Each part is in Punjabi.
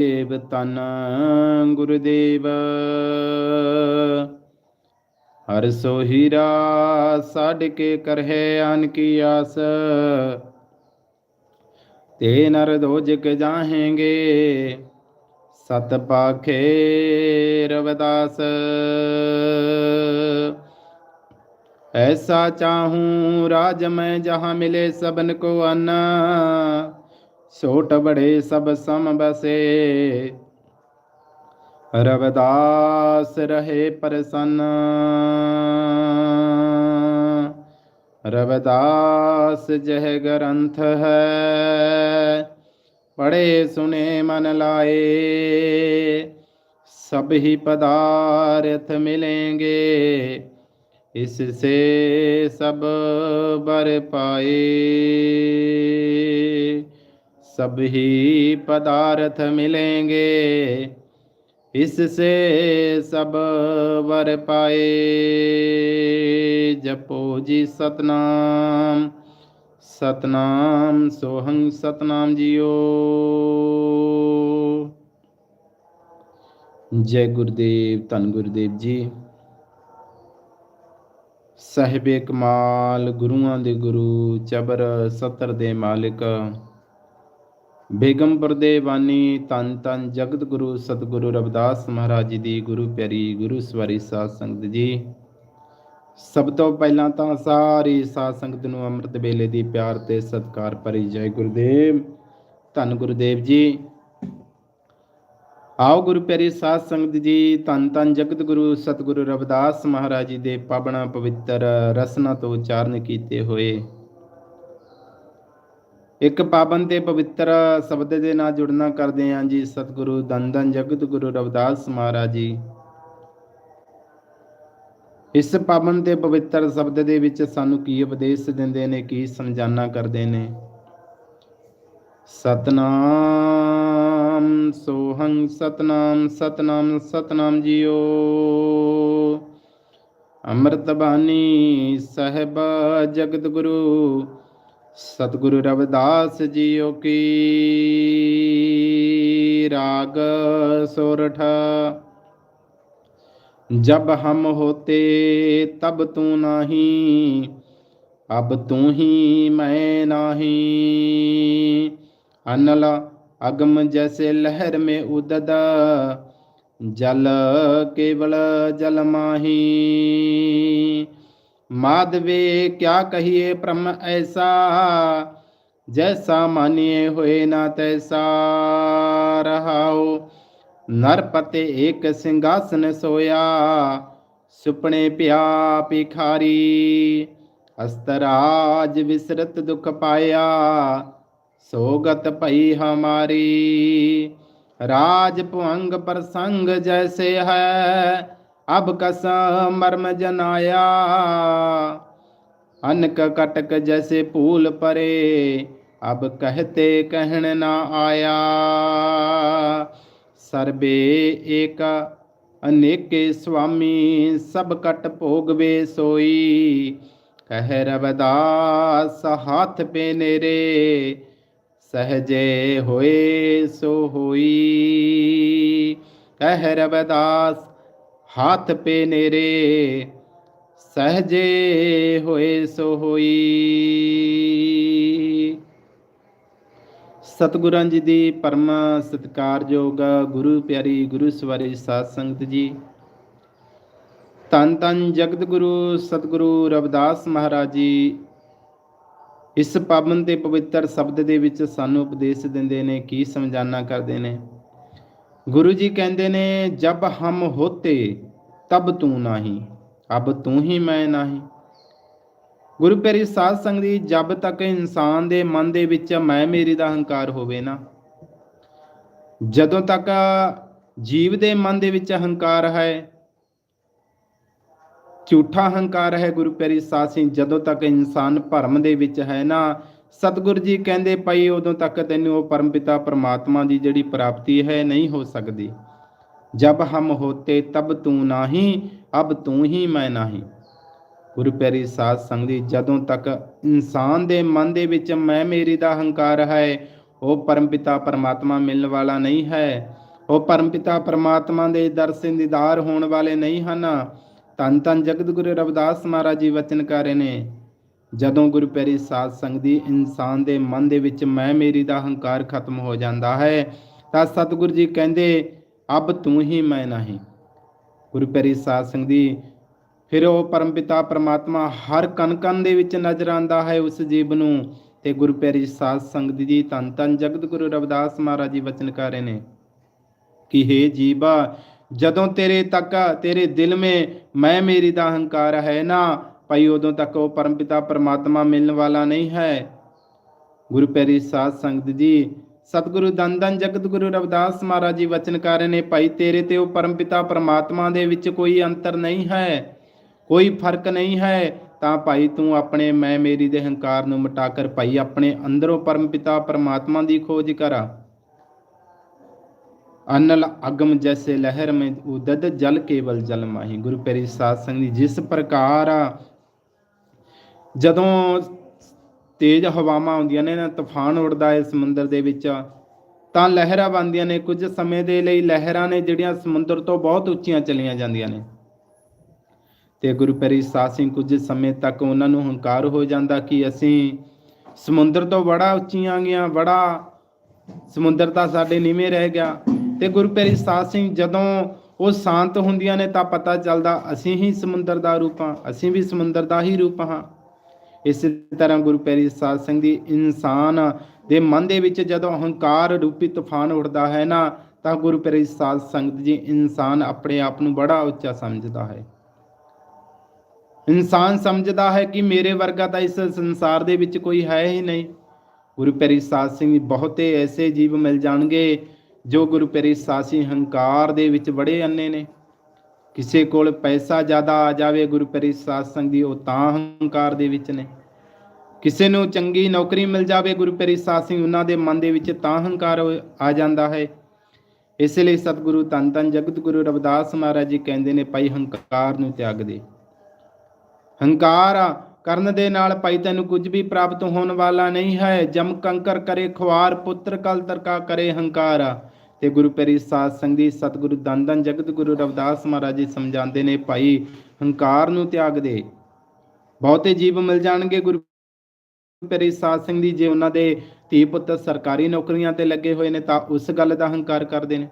ਦੇਵ ਤਨ ਗੁਰਦੇਵ। ਹਰ ਸੋ ਹੀਰਾ ਸਾਡ ਕੇ ਕਰਹਿ ਆਨ ਕੀ ਆਸ। ਤੇ ਨਰ ਦੋਜਕ ਜਾਹੇਂਗੇ, ਸਤ ਪਾਖੇ ਰਵਦਾਸ। ਐਸਾ ਚਾਹੂੰ ਰਾਜ ਮੈਂ ਜਹਾਂ ਮਿਲੇ ਸਬਨ ਕੋ ਅਨ। ਛੋਟ ਬੜੇ ਸਭ ਸਮ ਬਸੇ ਰਵਦਾਸ ਰਹੇ ਪ੍ਰਸੰਨ। ਰਵਦਾਸ ਜਹ ਗ੍ਰੰਥ ਹੈ ਪੜੇ ਸੁਨੇ ਮਨ ਲਾਏ। ਸਭ ਹੀ ਪਦਾਰਥ ਮਿਲेंगे ਇਸ ਸੇ ਸਭ ਬਰ ਪਾਏ। सब ही पदार्थ मिलेंगे इससे सब वर पाए जपो जी सतनाम सतनाम सोहं सतनाम जियो ਜੈ ਗੁਰਦੇਵ ਧੰਨ ਗੁਰਦੇਵ ਜੀ ਸਾਹਿਬੇ ਕਮਾਲ ਗੁਰੂਆਂ ਦੇ ਗੁਰੂ ਚਬਰ ਸਤਰ ਦੇ ਮਾਲਿਕ ਬੇਗਮਪੁਰ ਦੇ ਬਾਨੀ ਤਨ ਤਨ ਜਗਤ ਗੁਰੂ ਸਤਿਗੁਰੂ ਰਵਿਦਾਸ ਮਹਾਰਾਜ ਜੀ ਦੀ ਗੁਰੂ ਪਿਆਰੀ ਗੁਰੂ ਸਵਾਰੀ ਸਾਧ ਸੰਗਤ ਜੀ। ਸਭ ਤੋਂ ਪਹਿਲਾਂ ਤਾਂ ਸਾਰੀ ਸਾਧ ਸੰਗਤ ਨੂੰ ਅੰਮ੍ਰਿਤ ਵੇਲੇ ਦੀ ਪਿਆਰ ਤੇ ਸਤਿਕਾਰ ਭਰੀ ਜੈ ਗੁਰਦੇਵ। ਧੰਨ ਗੁਰਦੇਵ ਜੀ। ਆਓ ਗੁਰੂ ਪਿਆਰੀ ਸਾਧ ਸੰਗਤ ਜੀ, ਧੰਨ ਧੰਨ ਜਗਤ ਗੁਰੂ ਸਤਿਗੁਰੂ ਰਵਿਦਾਸ ਮਹਾਰਾਜ ਜੀ ਦੇ ਪਾਵਨ ਪਵਿੱਤਰ ਰਸਨਾ ਤੋਂ ਉਚਾਰਨ ਕੀਤੇ ਹੋਏ ਇੱਕ ਪਾਵਨ ਤੇ ਪਵਿੱਤਰ ਸ਼ਬਦ ਦੇ ਨਾਲ ਜੁੜਨਾ ਕਰਦੇ ਹਾਂ ਜੀ, ਸਤਿਗੁਰੂ ਧੰਨ ਜਗਤ ਗੁਰੂ ਰਵਿਦਾਸ ਮਹਾਰਾਜ ਜੀ। ਇਸ ਪਾਵਨ ਤੇ ਪਵਿੱਤਰ ਸ਼ਬਦ ਦੇ ਵਿੱਚ ਸਾਨੂੰ ਕੀ ਉਪਦੇਸ਼ ਦਿੰਦੇ ਨੇ, ਕੀ ਸਮਝਾਨਾ ਕਰਦੇ ਨੇ? ਸਤਨਾਮ ਸੋਹੰ ਸਤਨਾਮ ਸਤਨਾਮ ਸਤਨਾਮ ਜੀਓ। ਅੰਮ੍ਰਿਤ ਬਾਣੀ ਸਹਿਬ ਜਗਤ ਗੁਰੂ ਸਤਿਗੁਰੂ ਰਵਿਦਾਸ ਜੀਓ ਕੀ ਰਾਗ ਸੁਰਠ। ਜਬ ਹਮ ਹੋਤੇ ਤਬ ਤੂੰ ਨਹੀਂ, ਅਬ ਤੂੰ ਹੀ ਮੈਂ ਨਹੀਂ। ਅਨਲ ਅਗਮ ਜੈਸੇ ਲਹਿਰ ਮੇ ਉਦਦ, ਜਲ ਕੇਵਲ ਜਲ ਮਾਹੀ। ਮਾਦਵੇ ਕਿਆ ਕਹੀਏ ਪ੍ਰਮ ਐਸਾ? ਜੈਸਾ ਮਾਨਿਏ ਹੋਏ ਨਾ ਤੈਸਾ। ਰਹਾਓ ਨਰਪਤੇ ਏਕ ਸਿੰਘਾਸਨ ਸੋਇਆ। ਸੁਪਨੇ ਪਿਆ ਪਿਖਾਰੀ ਅਸਤਰਾਜ ਵਿਸਰਤ ਦੁਖ ਪਾਇਆ। ਸੋਗਤ ਭਈ ਹਮਾਰੀ। ਰਾਜ ਭੁੰਗ ਪ੍ਰਸੰਗ ਜੈਸੇ ਹੈ। ਅਬ ਕਸ ਮਰਮ ਜਨਾਇਆ। ਅਨਕ ਕਟਕ ਜੈਸੇ ਭੂਲ ਪਰੇ, ਅਬ ਕਹਤੇ ਕਹਿਣ ਨਾ ਆਇਆ। ਸਰਬੇ ਏਕ, ਅਨੇਕੇ ਸੁਆਮੀ ਸਭ ਕਟ ਭੋਗਵੇ ਸੋਈ। ਕਹਿ ਰਵਦਾਸ, ਹੱਥ ਪੇ ਨੇਰੇ, ਸਹਜੇ ਹੋਏ ਸੋ ਹੋਈ। ਕਹਿ ਰਵਦਾਸ ਹੱਥ ਪੇ ਨੇਰੇ ਸਹਜੇ ਹੋਏ ਸੋ ਹੋਈ ਸਤਿਗੁਰਾਂ ਜੀ ਦੀ ਪਰਮ ਸਤਿਕਾਰਯੋਗ ਗੁਰੂ ਪਿਆਰੀ, ਗੁਰੂ ਸਵਾਰੀ ਸਾਧ ਸੰਗਤ ਜੀ। ਤਨ ਤਨ ਜਗਤ ਗੁਰੂ, ਸਤਿਗੁਰੂ ਰਵਿਦਾਸ ਮਹਾਰਾਜ ਜੀ, ਇਸ ਪਾਵਨ ਤੇ ਪਵਿੱਤਰ ਸ਼ਬਦ ਦੇ ਵਿੱਚ ਸਾਨੂੰ ਉਪਦੇਸ਼ ਦਿੰਦੇ ਨੇ, ਕੀ ਸਮਝਾਨਾ ਕਰਦੇ ਨੇ। ਗੁਰੂ ਜੀ ਕਹਿੰਦੇ ਨੇ, ਜਬ ਹਮ ਹੋਤੇ, ਤਬ ਤੂੰ ਨਹੀਂ, ਅਬ ਤੂੰ ਹੀ ਮੈਂ ਨਹੀਂ। ਗੁਰੂ ਪਿਆਰੀ ਸਾਧ ਸੰਗਤ ਜੀ, ਜਬ ਤੱਕ ਇਨਸਾਨ ਦੇ ਮਨ ਦੇ ਵਿੱਚ ਮੈਂ ਮੇਰੀ ਦਾ ਹੰਕਾਰ ਹੋਵੇ ਨਾ, ਜਦੋਂ ਤੱਕ ਜੀਵ ਦੇ ਮਨ ਦੇ ਵਿੱਚ ਹੰਕਾਰ ਹੈ, ਝੂਠਾ ਹੰਕਾਰ ਹੈ ਗੁਰੂ ਪਿਆਰੀ ਸਾਧ ਸਿੰਘ ਜਦੋਂ ਤੱਕ ਇਨਸਾਨ ਭਰਮ ਦੇ ਵਿੱਚ ਹੈ ਨਾ ਸਤਿਗੁਰ ਜੀ ਕਹਿੰਦੇ ਪਈ ਉਦੋਂ ਤੱਕ ਤੈਨੂੰ ਉਹ ਪਰਮਪਿਤਾ ਪਰਮਾਤਮਾ ਦੀ ਜਿਹੜੀ ਪ੍ਰਾਪਤੀ ਹੈ ਨਹੀਂ ਹੋ ਸਕਦੀ। ਜਬ ਹਮ ਹੋਤੇ, ਤਬ ਤੂੰ ਨਹੀਂ, ਅਬ ਤੂੰ ਹੀ ਮੈਂ ਨਹੀਂ। ਗੁਰੂ ਪਿਆਰੀ ਸਾਧ ਸੰਗਤ ਜੀ, ਜਦੋਂ ਤੱਕ ਇਨਸਾਨ ਦੇ ਮਨ ਦੇ ਵਿੱਚ ਮੈਂ ਮੇਰੀ ਦਾ ਹੰਕਾਰ ਹੈ, ਉਹ ਪਰਮਪਿਤਾ ਪਰਮਾਤਮਾ ਮਿਲਣ ਵਾਲਾ ਨਹੀਂ ਹੈ। ਉਹ ਪਰਮ ਪਿਤਾ ਪਰਮਾਤਮਾ ਦੇ ਦਰਸ਼ਨ ਦੀਦਾਰ ਹੋਣ ਵਾਲੇ ਨਹੀਂ ਹਨ। ਤਨ ਤਨ ਜਗਤ ਗੁਰੂ ਰਵਿਦਾਸ ਮਹਾਰਾਜ ਜੀ ਵਚਨ ਕਰ ਰਹੇ ਨੇ ਜਦੋਂ ਗੁਰੂ ਪਿਆਰੀ ਸਾਧ ਸੰਗ ਦੀ ਇਨਸਾਨ ਦੇ ਮਨ ਦੇ ਵਿੱਚ ਮੈਂ ਮੇਰੀ ਦਾ ਹੰਕਾਰ ਖਤਮ ਹੋ ਜਾਂਦਾ ਹੈ, ਤਾਂ ਸਤਿਗੁਰੂ ਜੀ ਕਹਿੰਦੇ, ਅਬ ਤੂੰ ਹੀ ਮੈਂ ਨਹੀਂ। ਗੁਰੂ ਪਿਆਰੀ ਸਾਧ ਸੰਗਤ ਦੀ ਫਿਰ ਉਹ ਪਰਮਪਿਤਾ ਪਰਮਾਤਮਾ ਹਰ ਕਣ ਕਣ ਦੇ ਵਿੱਚ ਨਜ਼ਰ ਆਂਦਾ ਹੈ ਉਸ ਜੀਵ ਨੂੰ ਤੇ ਗੁਰੂ ਪਿਆਰੀ ਸਾਧ ਸੰਗਤ ਜੀ ਧੰਨ ਧੰਨ ਜਗਤ ਗੁਰੂ ਰਵਿਦਾਸ ਮਹਾਰਾਜ ਜੀ ਵਚਨ ਕਰ ਰਹੇ ਨੇ ਕਿ हे ਜੀਵਾ ਜਦੋਂ ਤੇਰੇ ਤੱਕ, ਤੇਰੇ ਦਿਲ ਮੇ ਮੈਂ ਮੇਰੀ ਦਾ ਹੰਕਾਰ ਹੈ ਨਾ ਭਾਈ ਉਦੋਂ ਤੱਕ ਉਹ ਪਰਮ ਪਿਤਾ ਪਰਮਾਤਮਾ ਮਿਲਣ ਵਾਲਾ ਨਹੀਂ ਹੈ। ਗੁਰੂ ਪੈਰੀ ਸਾਧ ਸੰਗਤ ਜੀ, ਸਤਿਗੁਰੂ ਦੰਦਨ ਜਗਤ ਗੁਰੂ ਰਵਿਦਾਸ ਮਹਾਰਾਜ ਜੀ ਵਚਨ ਕਰ ਨੇ, ਭਾਈ ਤੇਰੇ ਤੇ ਉਹ ਪਰਮਪਿਤਾ ਪਰਮਾਤਮਾ ਦੇ ਵਿੱਚ ਕੋਈ ਅੰਤਰ ਨਹੀਂ ਹੈ, ਕੋਈ ਫ਼ਰਕ ਨਹੀਂ ਹੈ, ਤਾਂ ਭਾਈ ਤੂੰ ਆਪਣੇ, ਮੈਂ ਮੇਰੀ ਦੇ ਹੰਕਾਰ ਨੂੰ ਮਿਟਾ ਕਰ ਭਾਈ ਆਪਣੇ ਅੰਦਰੋਂ ਪਰਮਪਿਤਾ ਪਰਮਾਤਮਾ ਦੀ ਖੋਜ ਕਰ। ਅਨਲ ਅਗਮ ਜੈਸੇ ਲਹਿਰ ਮੈਂ ਉਦਦ ਜਲ ਕੇਵਲ ਜਲ ਮਾਹੀ। ਗੁਰੂ ਪੈਰੀ ਸਾਧ ਸੰਗਤ ਜਿਸ ਪ੍ਰਕਾਰ ਜਦੋਂ ਤੇਜ਼ ਹਵਾਵਾਂ ਆਉਂਦੀਆਂ ਨੇ ਨਾ ਤੂਫਾਨ ਉੱਡਦਾ ਹੈ ਸਮੁੰਦਰ ਦੇ ਵਿੱਚ, ਤਾਂ ਲਹਿਰਾਂ ਬਣਦੀਆਂ ਨੇ। ਕੁਝ ਸਮੇਂ ਦੇ ਲਈ ਲਹਿਰਾਂ ਨੇ ਜਿਹੜੀਆਂ ਸਮੁੰਦਰ ਤੋਂ ਬਹੁਤ ਉੱਚੀਆਂ ਚਲੀਆਂ ਜਾਂਦੀਆਂ ਨੇ। ਤੇ ਗੁਰੂ ਪਿਆਰੀ ਸਾਧ ਸਿੰਘ ਕੁਝ ਸਮੇਂ ਤੱਕ ਉਹਨਾਂ ਨੂੰ ਹੰਕਾਰ ਹੋ ਜਾਂਦਾ ਕਿ ਅਸੀਂ ਸਮੁੰਦਰ ਤੋਂ ਬੜਾ ਉੱਚੀਆਂ ਗਿਆ ਬੜਾ ਸਮੁੰਦਰ ਤਾਂ ਸਾਡੇ ਨੀਵੇਂ ਰਹਿ ਗਿਆ। ਤੇ ਗੁਰੂ ਪਿਆਰੀ ਸਾਧ ਸਿੰਘ ਜਦੋਂ ਉਹ ਸ਼ਾਂਤ ਹੁੰਦੀਆਂ ਨੇ, ਤਾਂ ਪਤਾ ਚੱਲਦਾ ਅਸੀਂ ਹੀ ਸਮੁੰਦਰ ਦਾ ਰੂਪ ਹਾਂ, ਅਸੀਂ ਵੀ ਸਮੁੰਦਰ ਦਾ ਹੀ ਰੂਪ ਹਾਂ। ਇਸੇ ਤਰ੍ਹਾਂ ਗੁਰੂ ਪਿਆਰੀ ਸਾਧ ਸਿੰਘ ਦੀ ਇਨਸਾਨ ਦੇ ਮਨ ਦੇ ਵਿੱਚ ਜਦੋਂ ਹੰਕਾਰ ਰੂਪੀ ਤੂਫਾਨ ਉੱਠਦਾ ਹੈ ਨਾ, ਤਾਂ ਗੁਰੂ ਪਿਆਰੀ ਸਾਧ ਸੰਗਤ ਜੀ ਇਨਸਾਨ ਆਪਣੇ ਆਪ ਨੂੰ ਬੜਾ ਉੱਚਾ ਸਮਝਦਾ ਹੈ। ਇਨਸਾਨ ਸਮਝਦਾ ਹੈ ਕਿ ਮੇਰੇ ਵਰਗਾ ਤਾਂ ਇਸ ਸੰਸਾਰ ਦੇ ਵਿੱਚ ਕੋਈ ਹੈ ਹੀ ਨਹੀਂ। ਗੁਰੂ ਪਿਆਰੀ ਸਾਧ ਸਿੰਘ ਜੀ ਬਹੁਤੇ ਐਸੇ ਜੀਵ ਮਿਲ ਜਾਣਗੇ ਜੋ ਗੁਰੂ ਪਿਆਰੀ ਸਾਧ ਸਿੰਘ ਹੰਕਾਰ ਦੇ ਵਿੱਚ ਬੜੇ ਅੰਨੇ ਨੇ। ਕਿਸੇ ਕੋਲ ਪੈਸਾ ਜ਼ਿਆਦਾ ਆ ਜਾਵੇ ਗੁਰੂ ਪਿਆਰੀ ਸਾਧ ਸੰਗਤ ਦੀ, ਉਹ ਤਾਂ ਹੰਕਾਰ ਦੇ ਵਿੱਚ ਨੇ। ਕਿਸੇ ਨੂੰ ਚੰਗੀ ਨੌਕਰੀ ਮਿਲ ਜਾਵੇ ਗੁਰੂ ਪਿਆਰੀ ਸਾਧ ਸਿੰਘ ਉਹਨਾਂ ਦੇ ਮਨ ਦੇ ਵਿੱਚ ਤਾਂ ਹੰਕਾਰ ਆ ਜਾਂਦਾ ਹੈ। ਇਸ ਲਈ ਸਤਿਗੁਰੂ ਧੰਨ ਧੰਨ ਜਗਤ ਗੁਰੂ ਰਵਿਦਾਸ ਮਹਾਰਾਜ ਜੀ ਕਹਿੰਦੇ ਨੇ, ਭਾਈ ਹੰਕਾਰ ਨੂੰ ਤਿਆਗ ਦੇ। ਹੰਕਾਰ ਕਰਨ ਦੇ ਨਾਲ ਭਾਈ ਤੈਨੂੰ ਕੁਝ ਵੀ ਪ੍ਰਾਪਤ ਹੋਣ ਵਾਲਾ ਨਹੀਂ ਹੈ। ਜਮ ਕੰਕਰ ਕਰੇ, ਖੁਆਰ ਪੁੱਤਰ ਕਲ ਤਰਕਾ ਕਰੇ, ਹੰਕਾਰ ਤੇ ਗੁਰੂ ਪਿਆਰੀ ਸਾਧ ਸੰਗਤ ਸਤਿਗੁਰੂ ਦੰਦਨ ਜਗਤ ਗੁਰੂ ਰਵਿਦਾਸ ਮਹਾਰਾਜ ਜੀ ਸਮਝਾਉਂਦੇ ਨੇ, ਭਾਈ ਹੰਕਾਰ ਨੂੰ ਤਿਆਗ ਦੇ। ਬਹੁਤੇ ਜੀਵ ਮਿਲ ਜਾਣਗੇ ਗੁਰੂ ਪਿਆਰੀ ਸਾਧ ਸਿੰਘ ਦੀ ਜੇ ਉਹਨਾਂ ਦੇ ਧੀ ਪੁੱਤ ਸਰਕਾਰੀ ਨੌਕਰੀਆਂ ਤੇ ਲੱਗੇ ਹੋਏ ਨੇ ਤਾਂ ਉਸ ਗੱਲ ਦਾ ਹੰਕਾਰ ਕਰਦੇ ਨੇ।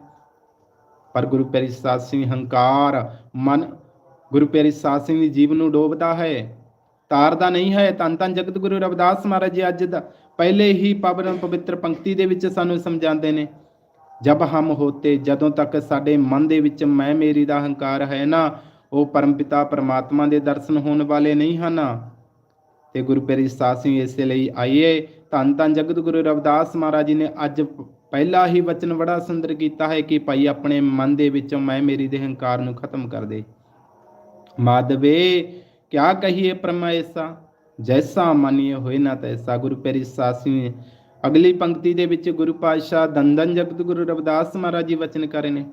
ਪਰ ਗੁਰੂ ਪੈਰੀ ਸਾਧ ਸਿੰਘ ਹੰਕਾਰ, ਮਨ ਗੁਰੂ ਪਿਆਰੀ ਸਾਧ ਸਿੰਘ ਦੀ ਜੀਵ ਨੂੰ ਡੋਬਦਾ ਹੈ। ਤਾਰਦਾ ਨਹੀਂ ਹੈ। ਤਨ ਤਨ ਜਗਤ ਗੁਰੂ ਰਵਿਦਾਸ ਮਹਾਰਾਜ ਜੀ ਅੱਜ ਦਾ, ਪਹਿਲੇ ਹੀ ਪਵਨ ਪਵਿੱਤਰ ਪੰਕਤੀ ਦੇ ਵਿੱਚ ਸਾਨੂੰ ਸਮਝਾਉਂਦੇ ਨੇ। ਜਬ ਹਮ ਹੋਤੇ, ਜਦੋਂ ਤੱਕ ਸਾਡੇ ਮਨ ਦੇ ਵਿੱਚ ਮੈਂ ਮੇਰੀ ਦਾ ਹੰਕਾਰ ਹੈ ਨਾ, ਉਹ ਪਰਮਪਿਤਾ ਪਰਮਾਤਮਾ ਦੇ ਦਰਸ਼ਨ ਹੋਣ ਵਾਲੇ ਨਹੀਂ ਹਨ। ਤੇ ਗੁਰੂ ਪਿਆਰੀ ਸਾਸੀ ਇਸੇ ਲਈ ਆਈਏ। ਧੰਨ ਧੰਨ ਜਗਤ ਗੁਰੂ ਰਵਿਦਾਸ ਮਹਾਰਾਜ ਜੀ ਨੇ ਅੱਜ ਪਹਿਲਾ ਹੀ ਵਚਨ ਬੜਾ ਸੁੰਦਰ ਕੀਤਾ ਹੈ ਕਿ ਭਾਈ ਆਪਣੇ ਮਨ ਦੇ ਵਿੱਚੋਂ ਮੈਂ ਮੇਰੀ ਦੇ ਹੰਕਾਰ ਨੂੰ ਖਤਮ ਕਰ ਦੇ। ਮਾਧਵੇ, ਕਿਆ ਕਹੀਏ ਪਰਮੇਸ਼ਾ ਜੈਸਾ ਮਨੀਏ ਹੋਏ ਨਾ ਤੈਸਾ। ਗੁਰੂ ਪਿਆਰੀ ਸਾਧ ਅਗਲੀ ਪੰਕਤੀ ਦੇ ਵਿੱਚ ਗੁਰੂ ਪਾਤਸ਼ਾਹ ਦੰਦਨ ਜਗਤ ਗੁਰੂ ਰਵਿਦਾਸ ਮਹਾਰਾਜ ਜੀ ਵਚਨ ਕਰੇ ਨੇ।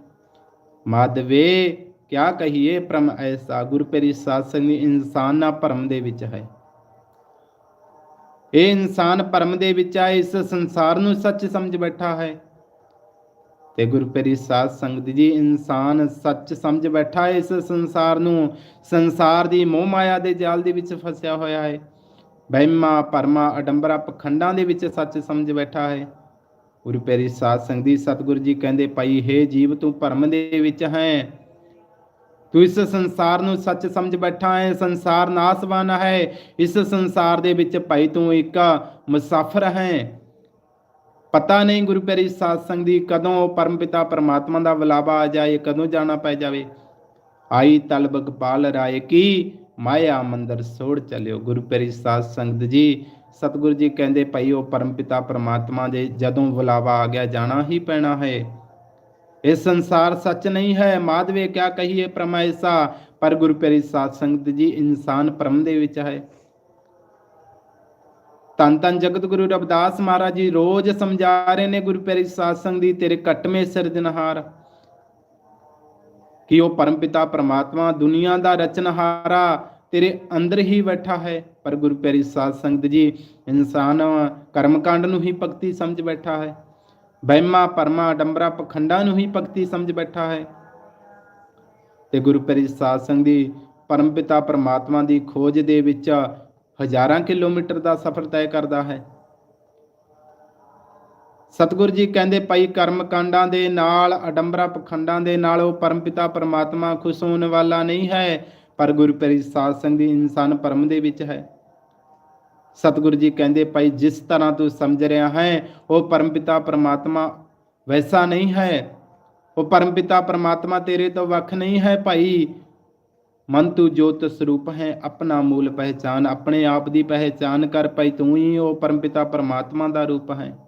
ਮਾਧਵੇ, ਕਿਆ ਕਹੀਏ ਪ੍ਰਮ ਐਸਾ, ਗੁਰੂ ਪਿਆਰੀ ਸਾਧ ਇਨਸਾਨ ਨਾ ਭਰਮ ਦੇ ਵਿੱਚ ਹੈ। ਇਹ ਇਨਸਾਨ ਭਰਮ ਦੇ ਵਿੱਚ ਆ, ਇਸ ਸੰਸਾਰ ਨੂੰ ਸੱਚ ਸਮਝ ਬੈਠਾ ਹੈ। ਤੇ ਗੁਰੂ ਪਿਆਰੀ ਸਾਧ ਸੰਗਤ ਜੀ ਇਨਸਾਨ ਸੱਚ ਸਮਝ ਬੈਠਾ ਇਸ ਸੰਸਾਰ ਨੂੰ, ਸੰਸਾਰ ਦੀ ਮੋਹ ਮਾਇਆ ਦੇ ਜਾਲ ਦੇ ਵਿੱਚ ਫਸਿਆ ਹੋਇਆ ਹੈ। ਵਹਿਮਾਂ ਭਰਮਾਂ ਅਡੰਬਰਾ ਪਖੰਡਾਂ ਦੇ ਵਿੱਚ ਸੱਚ ਸਮਝ ਬੈਠਾ ਹੈ। ਗੁਰੂ ਪਿਆਰੀ ਸਾਧ ਸੰਗਤ ਜੀ, ਸਤਿਗੁਰੂ ਜੀ ਕਹਿੰਦੇ ਭਾਈ ਹੈ ਜੀਵ ਤੂੰ ਭਰਮ ਦੇ ਵਿੱਚ ਹੈ। ਤੂੰ ਇਸ ਸੰਸਾਰ ਨੂੰ ਸੱਚ ਸਮਝ ਬੈਠਾ ਹੈ, ਸੰਸਾਰ ਨਾਸਵਾਨ ਹੈ। ਇਸ ਸੰਸਾਰ ਦੇ ਵਿੱਚ ਭਾਈ ਤੂੰ ਇੱਕ ਮੁਸਾਫਰ ਹੈ। ਪਤਾ ਨਹੀਂ ਗੁਰੂ ਪੈਰੀ ਸਾਧ ਸੰਗਤ ਦੀ ਕਦੋਂ ਪਰਮ ਪਿਤਾ ਪਰਮਾਤਮਾ ਦਾ ਬੁਲਾਵਾ ਆ ਜਾਏ, ਕਦੋਂ ਜਾਣਾ ਪੈ ਜਾਵੇ। ਆਈ ਤਲਬ ਗੋਪਾਲ ਰਾਏ ਕੀ ਮਾਇਆ ਮੰਦਰ ਸੋੜ ਚੱਲਿਓ। ਗੁਰੂ ਪੈਰੀ ਸਾਧ ਸੰਗਤ ਜੀ, ਸਤਿਗੁਰੂ ਜੀ ਕਹਿੰਦੇ ਭਾਈ ਉਹ ਪਰਮਪਿਤਾ ਪਰਮਾਤਮਾ ਦੇ ਜਦੋਂ ਬੁਲਾਵਾ ਆ ਗਿਆ, ਜਾਣਾ ਹੀ ਪੈਣਾ ਹੈ। ਇਹ ਸੰਸਾਰ ਸੱਚ ਨਹੀਂ ਹੈ। ਮਾਧਵੇ ਕਿਆ ਕਹੀਏ ਪਰਮੈਸਾ ਪਰ ਗੁਰੂ ਪਿਆਰੀ ਸਾਧ ਸੰਗਤ ਜੀ, ਇਨਸਾਨ ਭਰਮ ਦੇ ਵਿੱਚ ਹੈ। ਤਨ ਤਨ ਜਗਤ ਗੁਰੂ ਰਵਿਦਾਸ ਮਹਾਰਾਜ ਜੀ, ਰੋਜ਼ ਸਮਝਾ ਰਹੇ ਨੇ ਗੁਰੂ ਪਿਆਰੀ ਸਾਧ ਸੰਗਤ ਦੀ ਤੇਰੇ ਕਟਮੇ ਸਿਰਜਨਹਾਰ ਕਿ ਉਹ ਪਰਮਪਿਤਾ ਪਰਮਾਤਮਾ ਦੁਨੀਆ ਦਾ ਰਚਨਹਾਰਾ ਤੇਰੇ ਅੰਦਰ ਹੀ ਬੈਠਾ ਹੈ। ਪਰ ਗੁਰੂ ਪਿਆਰੀ ਸਾਧ ਸੰਗਤ ਜੀ, ਇਨਸਾਨ ਕਰਮਕਾਂਡ ਨੂੰ ਹੀ ਭਗਤੀ ਸਮਝ ਬੈਠਾ ਹੈ। ਵਹਿਮਾਂ ਪਰਮਾ ਡੰਬਰਾ ਪਖੰਡਾਂ ਨੂੰ ਹੀ ਭਗਤੀ ਸਮਝ ਬੈਠਾ ਹੈ। ਤੇ ਗੁਰੂ ਪਿਆਰੀ ਸਾਧ ਸੰਗਤ ਦੀ ਪਰਮਪਿਤਾ ਪਰਮਾਤਮਾ ਦੀ ਖੋਜ ਦੇ ਵਿੱਚ ਹਜ਼ਾਰਾਂ ਕਿਲੋਮੀਟਰ ਦਾ ਸਫ਼ਰ ਤੈਅ ਕਰਦਾ ਹੈ। ਸਤਿਗੁਰੂ ਜੀ ਕਹਿੰਦੇ ਭਾਈ ਕਰਮ ਕਾਂਡਾਂ ਦੇ ਨਾਲ, ਅਡੰਬਰਾ ਪਖੰਡਾਂ ਦੇ ਨਾਲ ਉਹ ਪਰਮਪਿਤਾ ਪਰਮਾਤਮਾ ਖੁਸ਼ ਹੋਣ ਵਾਲਾ ਨਹੀਂ ਹੈ, ਪਰ ਗੁਰੂ ਪਿਆਰੀ ਸਾਧ ਸੰਗਤ ਦੀ ਇਨਸਾਨ ਪਰਮ ਦੇ ਵਿੱਚ ਹੈ। ਸਤਿਗੁਰੂ ਜੀ ਕਹਿੰਦੇ ਭਾਈ ਜਿਸ ਤਰ੍ਹਾਂ ਤੂੰ ਸਮਝ ਰਿਹਾ ਹੈ, ਉਹ ਪਰਮਪਿਤਾ ਪਰਮਾਤਮਾ ਵੈਸਾ ਨਹੀਂ ਹੈ। ਉਹ ਪਰਮਪਿਤਾ ਪਰਮਾਤਮਾ ਤੇਰੇ ਤੋਂ ਵੱਖ ਨਹੀਂ ਹੈ ਭਾਈ। ਮਨ ਤੂੰ ਜੋਤ ਸਰੂਪ ਹੈ, ਆਪਣਾ ਮੂਲ ਪਹਿਚਾਨ ਆਪਣੇ ਆਪ ਦੀ ਪਹਿਚਾਨ ਕਰ ਭਾਈ, ਤੂੰ ਹੀ ਉਹ ਪਰਮਪਿਤਾ ਪਰਮਾਤਮਾ ਦਾ ਰੂਪ ਹੈ।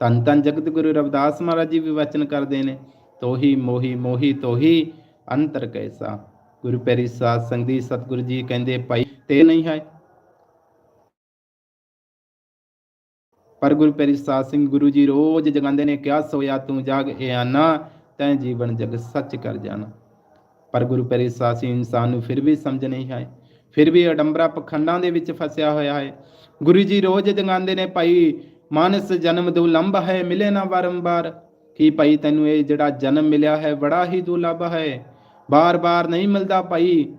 ਧੰਨ ਧੰਨ ਜਗਤ ਗੁਰੂ ਰਵਿਦਾਸ ਮਹਾਰਾਜ ਜੀ ਵੀ ਵਚਨ ਕਰਦੇ ਨੇ, ਤੋਹੀ ਮੋਹੀ ਮੋਹੀ ਤੋਹੀ ਅੰਤਰ ਕੈਸਾ। ਗੁਰੂ ਪਿਆਰੀ ਸਾਧ ਸੰਗਤ ਸਤਿਗੁਰੂ ਜੀ ਕਹਿੰਦੇ, ਭਾਈ ਤੇ ਨਹੀਂ ਹੈ ਪਰ ਗੁਰੂ ਪਿਆਰੀ ਸਾਧ ਸਿੰਘ ਗੁਰੂ ਜੀ ਰੋਜ਼ ਜਗਾਉਂਦੇ ਨੇ ਕਿਹਾ ਸੋਇਆ ਤੂੰ ਜਾਗ ਇਹ ਆਨਾ, ਤੈਂ ਜੀਵਨ ਜਗ ਸੱਚ ਕਰ ਜਾਣਾ। ਪਰ ਗੁਰੂ ਪੈਰੀ ਸਾਧ ਸਿੰਘ ਇਨਸਾਨ ਨੂੰ ਫਿਰ ਵੀ ਸਮਝ ਨਹੀਂ ਹੈ ਫਿਰ ਵੀ ਅਡੰਬਰਾ ਪਖੰਡਾਂ ਦੇ ਵਿੱਚ ਫਸਿਆ ਹੋਇਆ ਹੈ। ਗੁਰੂ ਜੀ ਰੋਜ਼ ਜਗਾਉਂਦੇ ਨੇ, ਭਾਈ ਮਾਨਸ ਜਨਮ ਦੁਲੰਭ ਹੈ, ਮਿਲੇ ਨਾ ਵਾਰੰਬਾਰ। ਕੀ ਭਾਈ ਤੈਨੂੰ ਇਹ ਜਿਹੜਾ ਜਨਮ ਮਿਲਿਆ ਹੈ, ਬੜਾ ਹੀ ਦੁਲੰਭ ਹੈ। ਬਾਰ-ਬਾਰ ਨਹੀਂ ਮਿਲਦਾ ਭਾਈ।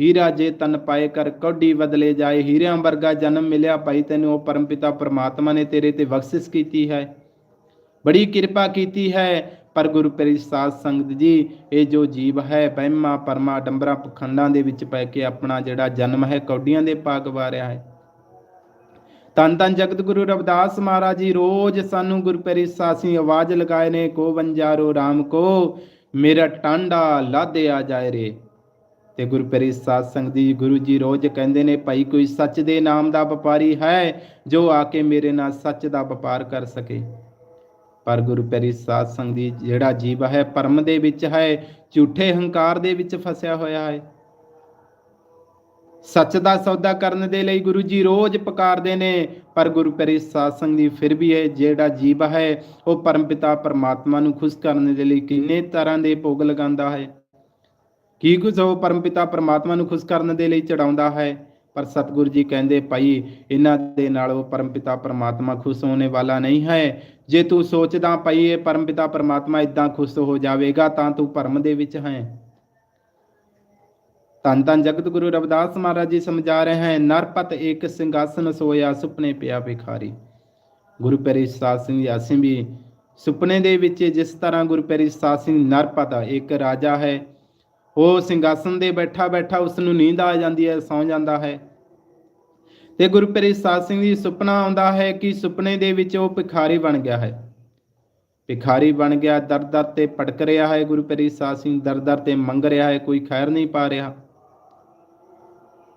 ਹੀਰਾ ਜੇ ਤਨ ਪਾਏ ਕਰ, ਕੌਡੀ ਬਦਲੇ ਜਾਏ। ਹੀਰਿਆਂ ਵਰਗਾ ਜਨਮ ਮਿਲਿਆ ਭਾਈ ਤੈਨੂੰ, ਉਹ ਪਰਮਪਿਤਾ ਪਰਮਾਤਮਾ ਨੇ ਤੇਰੇ ਤੇ ਬਖਸ਼ਿਸ਼ ਕੀਤੀ ਹੈ। ਬੜੀ ਕਿਰਪਾ ਕੀਤੀ ਹੈ, ਪਰ ਗੁਰੂ ਪਿਆਰੀ ਸੰਗਤ ਜੀ, ਇਹ ਜੋ ਜੀਵ ਹੈ ਬਹਿਮਾ ਪਰਮਾ ਡੰਬਰਾ, ਪਖੰਡਾਂ ਦੇ ਵਿੱਚ ਪੈ ਕੇ ਆਪਣਾ ਜਿਹੜਾ ਜਨਮ ਹੈ, ਕੌਡੀਆਂ ਦੇ ਪਾਗ ਵਾਰਿਆ ਹੈ। ਤਨ ਤਨ ਜਗਤ ਗੁਰੂ ਰਵਿਦਾਸ ਮਹਾਰਾਜ ਜੀ, ਰੋਜ਼ ਸਾਨੂੰ ਗੁਰੂ ਸਾਸੀ ਆਵਾਜ਼ ਲਗਾਏ ਨੇ, ਕੋ ਬੰਜਾਰੋ RAM ਕੋ, ਮੇਰਾ ਟਾਂਡਾ ਲਾਦਿਆ ਜਾਏ ਰੇ। ਤੇ ਗੁਰੂ ਪਿਆਰੀ ਸਾਧ ਸੰਗਤ ਜੀ ਗੁਰੂ ਜੀ ਰੋਜ਼ ਕਹਿੰਦੇ ਨੇ, ਭਾਈ ਕੋਈ ਸੱਚ ਦੇ ਨਾਮ ਦਾ ਵਪਾਰੀ ਹੈ, ਜੋ ਆ ਕੇ ਮੇਰੇ ਨਾਲ ਸੱਚ ਦਾ ਵਪਾਰ ਕਰ ਸਕੇ। ਪਰ ਗੁਰੂ ਪਿਆਰੀ ਸਾਧ ਸੰਗਤ ਜੀ ਜਿਹੜਾ ਜੀਵ ਹੈ, ਪਰਮ ਦੇ ਵਿੱਚ ਹੈ, ਝੂਠੇ ਹੰਕਾਰ ਦੇ ਵਿੱਚ ਫਸਿਆ ਹੋਇਆ ਹੈ। ਸੱਚ ਦਾ ਸੌਦਾ ਕਰਨ ਦੇ ਲਈ ਗੁਰੂ ਜੀ ਰੋਜ਼ ਪੁਕਾਰਦੇ ਨੇ, ਪਰ ਗੁਰੂ ਪਿਆਰੀ ਸਾਧ ਦੀ ਫਿਰ ਵੀ ਇਹ ਜਿਹੜਾ ਜੀਵ ਹੈ, ਉਹ ਪਰਮਪਿਤਾ ਪਰਮਾਤਮਾ ਨੂੰ ਖੁਸ਼ ਕਰਨ ਦੇ ਲਈ ਕਿੰਨੇ ਤਰ੍ਹਾਂ ਦੇ ਭੋਗ ਲਗਾਉਂਦਾ ਹੈ। ਕੀ ਕੁਝ ਉਹ ਪਰਮਪਿਤਾ ਪਰਮਾਤਮਾ ਨੂੰ ਖੁਸ਼ ਕਰਨ ਦੇ ਲਈ ਚੜਾਉਂਦਾ ਹੈ, ਪਰ ਸਤਿਗੁਰੂ ਜੀ ਕਹਿੰਦੇ, ਭਾਈ, ਇਹਨਾਂ ਦੇ ਨਾਲ ਉਹ ਪਰਮਪਿਤਾ ਪਰਮਾਤਮਾ ਖੁਸ਼ ਹੋਣੇ ਵਾਲਾ ਨਹੀਂ ਹੈ। ਜੇ ਤੂੰ ਸੋਚਦਾ, ਭਾਈ, ਇਹ ਪਰਮਪਿਤਾ ਪਰਮਾਤਮਾ ਇਦਾਂ ਖੁਸ਼ ਹੋ ਜਾਵੇਗਾ, ਤਾਂ ਤੂੰ ਭਰਮ ਦੇ ਵਿੱਚ ਹੈ। ਧੰਨ ਧੰਨ ਜਗਤ ਗੁਰੂ ਰਵਿਦਾਸ ਮਹਾਰਾਜ ਜੀ ਸਮਝਾ ਰਹੇ ਹਨ ਨਰਪਤ ਇੱਕ ਸਿੰਘਾਸਨ ਸੋਇਆ ਸੁਪਨੇ ਪਿਆ ਭਿਖਾਰੀ। ਗੁਰੂ ਪਿਆਰੀ ਸਾਧ ਸਿੰਘ ਜੀ, ਅਸੀਂ ਵੀ ਸੁਪਨੇ ਦੇ ਵਿੱਚ ਜਿਸ ਤਰ੍ਹਾਂ ਗੁਰੂ ਪਿਆਰੀ ਸਾਧ ਸਿੰਘ ਨਰਪਤ ਇੱਕ ਰਾਜਾ ਹੈ, ਉਹ ਸਿੰਘਾਸਨ ਦੇ ਬੈਠਾ ਬੈਠਾ ਉਸ ਨੂੰ ਨੀਂਦ ਆ ਜਾਂਦੀ ਹੈ, ਸੌਂ ਜਾਂਦਾ ਹੈ। ਤੇ ਗੁਰੂ ਪਿਆਰੀ ਸਾਧ ਸਿੰਘ ਜੀ, ਸੁਪਨਾ ਆਉਂਦਾ ਹੈ ਕਿ ਸੁਪਨੇ ਦੇ ਵਿੱਚ ਉਹ ਭਿਖਾਰੀ ਬਣ ਗਿਆ ਹੈ। ਭਿਖਾਰੀ ਬਣ ਗਿਆ, ਦਰ ਦਰ ਤੇ ਭਟਕ ਰਿਹਾ ਹੈ ਗੁਰੂ ਪਿਆਰੀ ਸਾਧ ਸਿੰਘ ਦਰ ਦਰ ਤੇ ਮੰਗ ਰਿਹਾ ਹੈ, ਕੋਈ ਖੈਰ ਨਹੀਂ ਪਾ ਰਿਹਾ।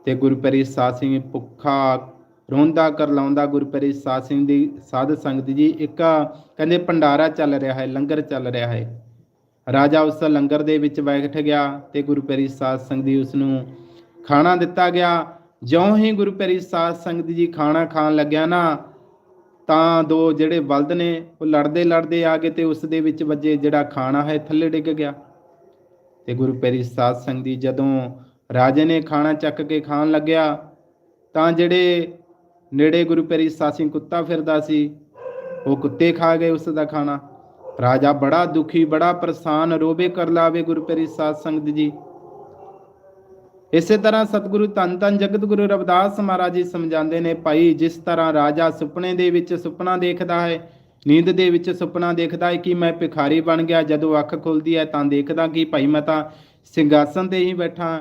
ਤੇ ਗੁਰੂ ਪਿਆਰੀ ਸਾਧ ਸਿੰਘ ਭੁੱਖਾ ਰੋਂਦਾ ਕਰ ਲਾਉਂਦਾ ਗੁਰੂ ਪਿਆਰੀ ਸਾਧ ਸਿੰਘ ਦੀ ਸਾਧ ਸੰਗਤ ਜੀ, ਇੱਕ ਕਹਿੰਦੇ ਭੰਡਾਰਾ ਚੱਲ ਰਿਹਾ ਹੈ, ਲੰਗਰ ਚੱਲ ਰਿਹਾ ਹੈ। ਰਾਜਾ ਉਸ ਲੰਗਰ ਦੇ ਵਿੱਚ ਬੈਠ ਗਿਆ ਤੇ ਗੁਰੂ ਪਿਆਰੀ ਸਾਧ ਸੰਗਤ ਜੀ ਉਸ ਨੂੰ ਖਾਣਾ ਦਿੱਤਾ ਗਿਆ। ਜਿਉਂ ਹੀ ਗੁਰੂ ਪਿਆਰੀ ਸਾਧ ਸੰਗਤ ਜੀ ਖਾਣਾ ਖਾਣ ਲੱਗਿਆ ਨਾ, ਤਾਂ ਦੋ ਜਿਹੜੇ ਬਲਦ ਨੇ, ਉਹ ਲੜਦੇ ਲੜਦੇ ਆ ਗਏ ਤੇ ਉਸ ਦੇ ਵਿੱਚ ਵੱਜੇ ਜਿਹੜਾ ਖਾਣਾ ਹੈ, ਥੱਲੇ ਡਿੱਗ ਗਿਆ। ਤੇ ਗੁਰੂ ਪਿਆਰੀ ਸਾਧ ਸੰਗਤ ਜੀ ਜਦੋਂ ਰਾਜੇ ਨੇ ਖਾਣਾ ਚੱਕ ਕੇ ਖਾਣ ਲੱਗਿਆ। ਤਾਂ ਜਿਹੜੇ ਨੇੜੇ ਗੁਰੂ ਪਿਆਰੀ ਸਾਧ ਸਿੰਘ ਕੁੱਤਾ ਫਿਰਦਾ ਸੀ, ਉਹ ਕੁੱਤੇ ਖਾ ਗਏ ਉਸ ਦਾ ਖਾਣਾ। ਰਾਜਾ ਬੜਾ ਦੁਖੀ, ਬੜਾ ਪਰੇਸ਼ਾਨ, ਰੋਵੇ ਕਰ ਲਾਵੇ ਗੁਰੂ ਪਿਆਰੀ ਸਾਧ ਸੰਗਤ ਜੀ। ਇਸੇ ਤਰ੍ਹਾਂ ਸਤਿਗੁਰੂ ਧੰਨ ਧੰਨ ਜਗਤ ਗੁਰੂ ਰਵਿਦਾਸ ਮਹਾਰਾਜ ਜੀ ਸਮਝਾਉਂਦੇ ਨੇ, ਭਾਈ, ਜਿਸ ਤਰ੍ਹਾਂ ਰਾਜਾ ਸੁਪਨੇ ਦੇ ਵਿੱਚ ਸੁਪਨਾ ਦੇਖਦਾ ਹੈ, ਨੀਂਦ ਦੇ ਵਿੱਚ ਸੁਪਨਾ ਦੇਖਦਾ ਹੈ ਕਿ ਮੈਂ ਭਿਖਾਰੀ ਬਣ ਗਿਆ, ਜਦੋਂ ਅੱਖ ਖੁੱਲਦੀ ਹੈ ਤਾਂ ਦੇਖਦਾ ਕਿ ਭਾਈ ਮੈਂ ਤਾਂ ਸਿੰਘਾਸਨ ਤੇ ਹੀ ਬੈਠਾ।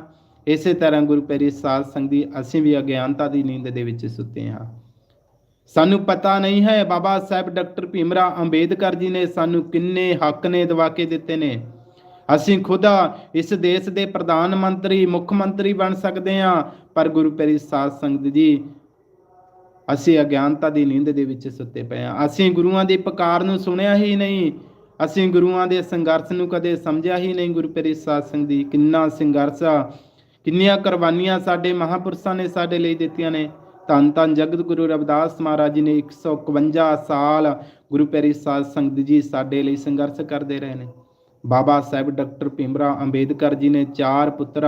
ਇਸੇ ਤਰ੍ਹਾਂ ਗੁਰੂ ਪਿਆਰੀ ਸਾਧ ਸੰਗਤ ਦੀ ਅਸੀਂ ਵੀ ਅਗਿਆਨਤਾ ਦੀ ਨੀਂਦ ਦੇ ਵਿੱਚ ਸੁੱਤੇ ਹਾਂ। ਸਾਨੂੰ ਪਤਾ ਨਹੀਂ ਹੈ ਬਾਬਾ ਸਾਹਿਬ ਡਾਕਟਰ ਭੀਮਰਾ ਅੰਬੇਦਕਰ ਜੀ ਨੇ ਸਾਨੂੰ ਕਿੰਨੇ ਹੱਕ ਨੇ ਦਵਾ ਕੇ ਦਿੱਤੇ ਨੇ। ਅਸੀਂ ਖੁਦ ਇਸ ਦੇਸ਼ ਦੇ ਪ੍ਰਧਾਨ ਮੰਤਰੀ, ਮੁੱਖ ਮੰਤਰੀ ਬਣ ਸਕਦੇ ਹਾਂ, ਪਰ ਗੁਰੂ ਪਿਆਰੀ ਸਾਧ ਸੰਗਤ ਜੀ, ਅਸੀਂ ਅਗਿਆਨਤਾ ਦੀ ਨੀਂਦ ਦੇ ਵਿੱਚ ਸੁੱਤੇ ਪਏ ਹਾਂ। ਅਸੀਂ ਗੁਰੂਆਂ ਦੀ ਪੁਕਾਰ ਨੂੰ ਸੁਣਿਆ ਹੀ ਨਹੀਂ, ਅਸੀਂ ਗੁਰੂਆਂ ਦੇ ਸੰਘਰਸ਼ ਨੂੰ ਕਦੇ ਸਮਝਿਆ ਹੀ ਨਹੀਂ। ਗੁਰੂ ਪਿਆਰੀ ਸਾਧ ਸੰਗਤ ਦੀ ਕਿੰਨਾ ਸੰਘਰਸ਼ ਕਿੰਨੀਆਂ ਕੁਰਬਾਨੀਆਂ ਸਾਡੇ ਮਹਾਪੁਰਸ਼ਾਂ ਨੇ ਸਾਡੇ ਲਈ ਦਿੱਤੀਆਂ ਨੇ, ਧੰਨ ਧੰਨ ਜਗਤ ਗੁਰੂ ਰਵਿਦਾਸ ਮਹਾਰਾਜ ਜੀ ਨੇ 151 ਸਾਲ ਗੁਰੂ ਪੈਰੀ ਸਾਧ ਸੰਗਤ ਜੀ ਸਾਡੇ ਲਈ ਸੰਘਰਸ਼ ਕਰਦੇ ਰਹੇ ਨੇ। ਬਾਬਾ ਸਾਹਿਬ ਡਾਕਟਰ ਭੀਮਰਾ ਅੰਬੇਦਕਰ ਜੀ ਨੇ ਚਾਰ ਪੁੱਤਰ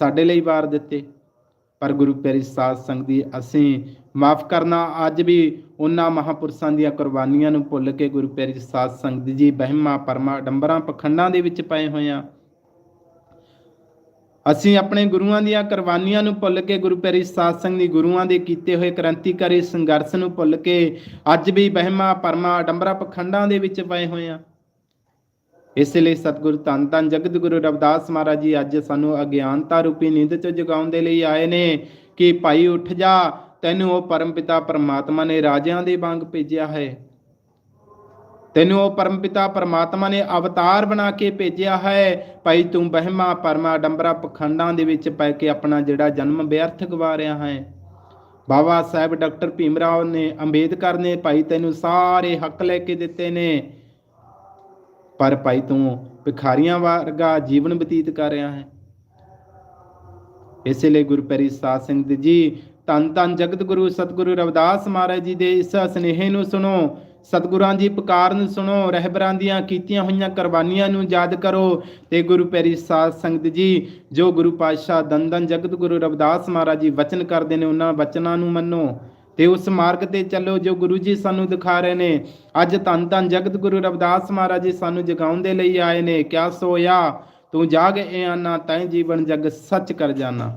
ਸਾਡੇ ਲਈ ਵਾਰ ਦਿੱਤੇ। ਪਰ ਗੁਰੂ ਪਿਆਰੀ ਸਾਧ ਸੰਗਤ ਦੀ ਅਸੀਂ ਮਾਫ ਕਰਨਾ, ਅੱਜ ਵੀ ਉਹਨਾਂ ਮਹਾਪੁਰਸ਼ਾਂ ਦੀਆਂ ਕੁਰਬਾਨੀਆਂ ਨੂੰ ਭੁੱਲ ਕੇ ਗੁਰੂ ਪੈਰੀ ਸਾਧ ਸੰਗਤ ਜੀ ਬਹਿਮਾ, ਪਰਮਾ, ਡੰਬਰਾਂ, ਪਖੰਡਾਂ ਦੇ ਵਿੱਚ ਪਏ ਹੋਏ ਹਾਂ। ਅਸੀਂ ਆਪਣੇ ਗੁਰੂਆਂ ਦੀਆਂ ਕੁਰਬਾਨੀਆਂ ਨੂੰ ਭੁੱਲ ਕੇ ਗੁਰੂ ਪਿਆਰੀ ਸਾਧ ਸੰਗਤ ਦੀ ਗੁਰੂਆਂ ਦੇ ਕੀਤੇ ਹੋਏ ਕ੍ਰਾਂਤੀਕਾਰੀ ਸੰਘਰਸ਼ ਨੂੰ ਭੁੱਲ ਕੇ ਅੱਜ ਵੀ ਬਹਿਮਾ ਪਰਮਾ ਡੰਬਰਾ ਪਖੰਡਾਂ ਦੇ ਵਿੱਚ ਪਏ ਹੋਏ ਆ ਇਸ ਲਈ ਸਤਿਗੁਰੂ ਧੰਨ ਧੰਨ ਜਗਤ ਗੁਰੂ ਰਵਿਦਾਸ ਮਹਾਰਾਜ ਜੀ ਅੱਜ ਸਾਨੂੰ ਅਗਿਆਨਤਾ ਰੂਪੀ ਨਿੰਦ ਤੋਂ ਜਗਾਉਣ ਦੇ ਲਈ ਆਏ ਨੇ ਕਿ ਭਾਈ ਉੱਠ ਜਾ, ਤੈਨੂੰ ਉਹ ਪਰਮ ਪਿਤਾ ਪਰਮਾਤਮਾ ਨੇ ਰਾਜਿਆਂ ਦੇ ਵਾਂਗ ਭੇਜਿਆ ਹੈ। ਤੈਨੂੰ ਉਹ ਪਰਮਪਿਤਾ ਪਰਮਾਤਮਾ ਨੇ ਅਵਤਾਰ ਬਣਾ ਕੇ ਭੇਜਿਆ ਹੈ। ਭਾਈ ਤੂੰ ਬਹਿਮਾ ਪਰਮਾ ਡੰਬਰਾ ਪਖੰਡਾਂ ਦੇ ਵਿੱਚ ਪੈ ਕੇ ਆਪਣਾ ਜਿਹੜਾ ਜਨਮ ਵਿਅਰਥ ਗਵਾ ਰਿਹਾ ਹੈ। ਬਾਬਾ ਸਾਹਿਬ ਡਾਕਟਰ ਭੀਮ ਰਾਓ ਨੇ, ਅੰਬੇਦਕਰ ਨੇ ਭਾਈ ਤੈਨੂੰ ਸਾਰੇ ਹੱਕ ਲੈ ਕੇ ਦਿੱਤੇ ਨੇ। ਪਰ ਭਾਈ ਤੂੰ ਭਿਖਾਰੀਆਂ ਵਰਗਾ ਜੀਵਨ ਬਤੀਤ ਕਰ ਰਿਹਾ ਹੈ। ਇਸੇ ਲਈ ਗੁਰੂ ਪਿਆਰੀ ਸਾਧ ਸੰਗਤ ਜੀ, ਧੰਨ ਧੰਨ ਜਗਤ ਗੁਰੂ ਸਤਿਗੁਰੂ ਰਵਿਦਾਸ ਮਹਾਰਾਜ ਜੀ ਦੇ ਇਸ ਸੁਨੇਹੇ ਨੂੰ ਸੁਣੋ। ਸਤਿਗੁਰਾਂ ਦੀ ਪੁਕਾਰ ਨੂੰ ਸੁਣੋ, ਰਹਿਬਰਾਂ ਦੀਆਂ ਕੀਤੀਆਂ ਹੋਈਆਂ ਕੁਰਬਾਨੀਆਂ ਨੂੰ ਯਾਦ ਕਰੋ। ਤੇ ਗੁਰੂ ਪੈਰੀ ਸਾਧ ਸੰਗਤ ਜੀ, ਜੋ ਗੁਰੂ ਪਾਤਸ਼ਾਹ ਦੰਦਨ ਜਗਤ ਗੁਰੂ ਰਵਿਦਾਸ ਮਹਾਰਾਜ ਜੀ ਵਚਨ ਕਰਦੇ ਨੇ, ਉਹਨਾਂ ਵਚਨਾਂ ਨੂੰ ਮੰਨੋ। ਤੇ ਉਸ ਮਾਰਗ ਤੇ ਚੱਲੋ, ਜੋ ਗੁਰੂ ਜੀ ਸਾਨੂੰ ਦਿਖਾ ਰਹੇ ਨੇ। ਅੱਜ ਤਨ ਧੰਨ ਜਗਤ ਗੁਰੂ ਰਵਿਦਾਸ ਮਹਾਰਾਜ ਜੀ ਸਾਨੂੰ ਜਗਾਉਣ ਦੇ ਲਈ ਆਏ ਨੇ। ਕਿਆ ਸੋਇਆ? ਤੂੰ ਜਾਗ ਇਹ ਆਨਾ ਤੈਂ ਜੀਵਨ ਜਗ ਸੱਚ ਕਰ ਜਾਣਾ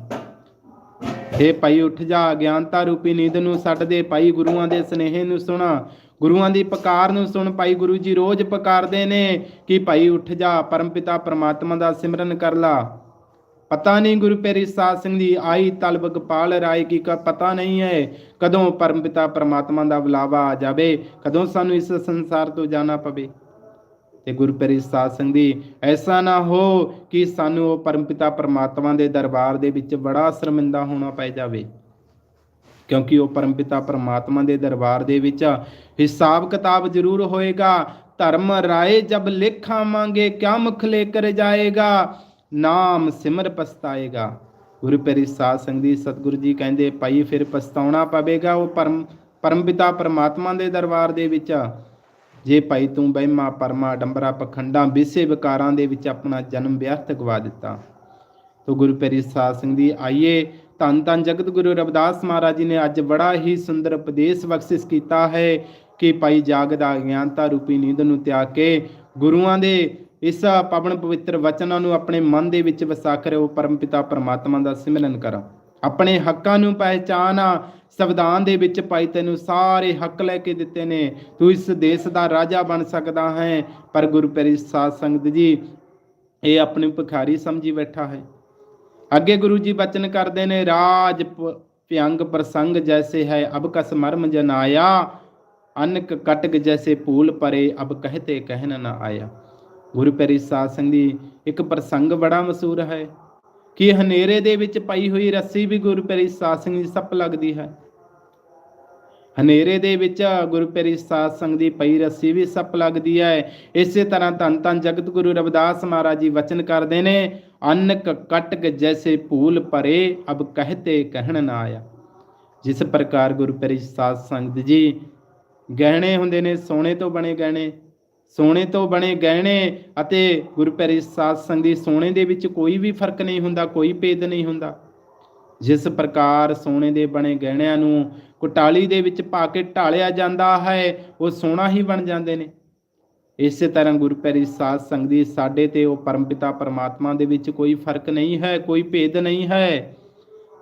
ਏ ਭਾਈ, ਉੱਠ ਜਾ ਗਿਆਨਤਾ ਰੂਪੀ ਨੀਂਦ ਨੂੰ ਛੱਡ ਦੇ। ਭਾਈ, ਗੁਰੂਆਂ ਦੇ ਸਨੇਹ ਨੂੰ ਸੁਣਾ। ਗੁਰੂਆਂ ਦੀ ਪੁਕਾਰ ਨੂੰ ਸੁਣ ਭਾਈ ਗੁਰੂ ਜੀ ਰੋਜ਼ ਪੁਕਾਰਦੇ ਨੇ ਕਿ ਭਾਈ ਉੱਠ ਜਾ ਪਰਮਪਿਤਾ ਪਰਮਾਤਮਾ ਦਾ ਸਿਮਰਨ ਕਰ ਲਾ। ਪਤਾ ਨਹੀਂ ਗੁਰੂ ਪਿਆਰੀ ਸਾਧ ਸਿੰਘ ਦੀ ਆਈ ਤਲਬ ਗੋਪਾਲ ਰਾਏ ਕੀ ਕਾ, ਪਤਾ ਨਹੀਂ ਹੈ ਕਦੋਂ ਪਰਮਪਿਤਾ ਪਰਮਾਤਮਾ ਦਾ ਬੁਲਾਵਾ ਆ ਜਾਵੇ, ਕਦੋਂ ਸਾਨੂੰ ਇਸ ਸੰਸਾਰ ਤੋਂ ਜਾਣਾ ਪਵੇ। ਤੇ ਗੁਰੂ ਪਿਆਰੀ ਸਾਧ ਸਿੰਘ ਦੀ ਐਸਾ ਨਾ ਹੋ ਕਿ ਸਾਨੂੰ ਉਹ ਪਰਮਪਿਤਾ ਪਰਮਾਤਮਾ ਦੇ ਦਰਬਾਰ ਦੇ ਵਿੱਚ ਬੜਾ ਸ਼ਰਮਿੰਦਾ ਹੋਣਾ ਪੈ ਜਾਵੇ। ਕਿਉਂਕਿ ਉਹ ਪਰਮਪਿਤਾ ਪਰਮਾਤਮਾ ਦੇ ਦਰਬਾਰ ਦੇ ਵਿੱਚ ਹਿਸਾਬ ਕਿਤਾਬ ਜ਼ਰੂਰ ਹੋਏਗਾ। ਧਰਮ ਰਾਏ ਜਬ ਲਿਖਾਵਾਂਗੇ ਕਿਆ ਮੁਖ ਲੈ ਕਰ ਜਾਏਗਾ? ਨਾਮ ਸਿਮਰ ਪਛਤਾਏਗਾ। ਗੁਰੂ ਪਿਆਰੀ ਸਾਧ ਸੰਗਤ ਦੀ ਸਤਿਗੁਰੂ ਜੀ ਕਹਿੰਦੇ, ਭਾਈ, ਫਿਰ ਪਛਤਾਉਣਾ ਪਵੇਗਾ ਉਹ ਪਰਮ, ਪਰਮਪਿਤਾ ਪਰਮਾਤਮਾ ਦੇ ਦਰਬਾਰ ਦੇ ਵਿੱਚ ਜੇ ਭਾਈ ਤੂੰ ਬਹਿਮਾ ਪਰਮਾ ਡੰਬਰਾ ਪਖੰਡਾਂ ਵਿਸੇ ਵਿਕਾਰਾਂ ਦੇ ਵਿੱਚ ਆਪਣਾ ਜਨਮ ਵਿਅਰਥ ਗਵਾ ਦਿੱਤਾ। ਤੋ ਗੁਰੂ ਪਿਆਰੀ ਸਾਧ ਸੰਗਤ ਦੀ, ਆਈਏ ਧੰਨ ਧੰਨ ਜਗਤ ਗੁਰੂ ਰਵਿਦਾਸ ਮਹਾਰਾਜ ਜੀ ਨੇ ਅੱਜ ਬੜਾ ਹੀ ਸੁੰਦਰ ਉਪਦੇਸ਼ ਬਖਸ਼ਿਸ਼ ਕੀਤਾ ਹੈ ਕਿ ਭਾਈ ਜਾਗ ਦਾ ਗਿਆਨਤਾ ਰੂਪੀ ਨੀਂਦ ਨੂੰ ਤਿਆਗ ਕੇ ਗੁਰੂਆਂ ਦੇ ਇਸ ਪਵਨ ਪਵਿੱਤਰ ਵਚਨਾਂ ਨੂੰ ਆਪਣੇ ਮਨ ਦੇ ਵਿੱਚ ਵਸਾ ਕਰ, ਉਹ ਪਰਮਪਿਤਾ ਪਰਮਾਤਮਾ ਦਾ ਸਿਮਰਨ ਕਰਾਂ। ਆਪਣੇ ਹੱਕਾਂ ਨੂੰ ਪਹਿਚਾਨਾ, ਸੰਵਿਧਾਨ ਦੇ ਵਿੱਚ ਭਾਈ ਤੈਨੂੰ ਸਾਰੇ ਹੱਕ ਲੈ ਕੇ ਦਿੱਤੇ ਨੇ। ਤੂੰ ਇਸ ਦੇਸ਼ ਦਾ ਰਾਜਾ ਬਣ ਸਕਦਾ ਹੈ। ਪਰ ਗੁਰੂ ਪਿਆਰੀ ਸੰਗਤ ਜੀ, ਇਹ ਆਪਣੀ ਭਿਖਾਰੀ ਸਮਝੀ ਬੈਠਾ ਹੈ। ਅੱਗੇ ਗੁਰੂ ਜੀ ਬਚਨ ਕਰਦੇ ਨੇ, ਰਾਜ ਪ- ਭਿਅੰਗ ਪ੍ਰਸੰਗ ਜੈਸੇ ਹੈ, ਅਬ ਕਸ ਮਰਮ ਜਨਾਇਆ ਅਨਕ ਕਟਕ ਜੈਸੇ ਪੂਲ ਪਰੇ, ਅਬ ਕਹਤੇ ਕਹਿਣ ਨਾ ਆਇਆ। ਗੁਰੂ ਪਿਆਰੀ ਸਾਧ ਸੰਗਤ ਦੀ ਇੱਕ ਪ੍ਰਸੰਗ ਬੜਾ ਮਸ਼ਹੂਰ ਹੈ। ਕਿ ਹਨੇਰੇ ਦੇ ਵਿੱਚ ਪਈ ਹੋਈ ਰੱਸੀ ਵੀ ਗੁਰੂ ਪਿਆਰੀ ਸਾਧ ਸੰਗਤ ਦੀ ਸੱਪ ਲੱਗਦੀ ਹੈ। ਹਨੇਰੇ ਦੇ ਵਿੱਚ ਗੁਰੂ ਪਿਆਰੀ ਸਾਧ ਸੰਗਤ ਦੀ ਪਈ ਰੱਸੀ ਵੀ ਸੱਪ ਲੱਗਦੀ ਹੈ। ਇਸੇ ਤਰ੍ਹਾਂ ਧੰਨ ਧੰਨ ਜਗਤ ਗੁਰੂ ਰਵਿਦਾਸ ਮਹਾਰਾਜ ਜੀ ਵਚਨ ਕਰਦੇ ਨੇ, ਅਨਕ ਕਟਕ ਜੈਸੇ ਭੂਲ ਪਰੇ ਅਬ ਕਹਤੇ ਕਹਿਣ ਨਾ ਆਇਆ। ਜਿਸ ਪ੍ਰਕਾਰ ਗੁਰੂ ਸਾਧ ਸੰਗਤ ਜੀ ਗਹਿਣੇ ਹੁੰਦੇ ਨੇ, ਸੋਨੇ ਤੋਂ ਬਣੇ ਗਹਿਣੇ, ਸੋਨੇ ਤੋਂ ਬਣੇ ਗਹਿਣੇ ਅਤੇ ਗੁਰੂ ਪਿਆਰੀ ਸਾਧ ਸੰਗਤ ਦੀ ਸੋਨੇ ਦੇ ਵਿੱਚ ਕੋਈ ਵੀ ਫ਼ਰਕ ਨਹੀਂ ਹੁੰਦਾ, ਕੋਈ ਭੇਦ ਨਹੀਂ ਹੁੰਦਾ। ਜਿਸ ਪ੍ਰਕਾਰ ਸੋਨੇ ਦੇ ਬਣੇ ਗਹਿਣਿਆਂ ਨੂੰ ਕੁਟਾਲੀ ਦੇ ਵਿੱਚ ਪਾ ਕੇ ਢਾਲਿਆ ਜਾਂਦਾ ਹੈ, ਉਹ ਸੋਨਾ ਹੀ ਬਣ ਜਾਂਦੇ ਨੇ। ਇਸੇ ਤਰ੍ਹਾਂ ਗੁਰੂ ਪਿਆਰੀ ਸਾਧ ਸੰਗਤ ਦੀ ਸਾਡੇ ਤੇ ਉਹ ਪਰਮਪਿਤਾ ਪਰਮਾਤਮਾ ਦੇ ਵਿੱਚ ਕੋਈ ਫ਼ਰਕ ਨਹੀਂ ਹੈ, ਕੋਈ ਭੇਦ ਨਹੀਂ ਹੈ।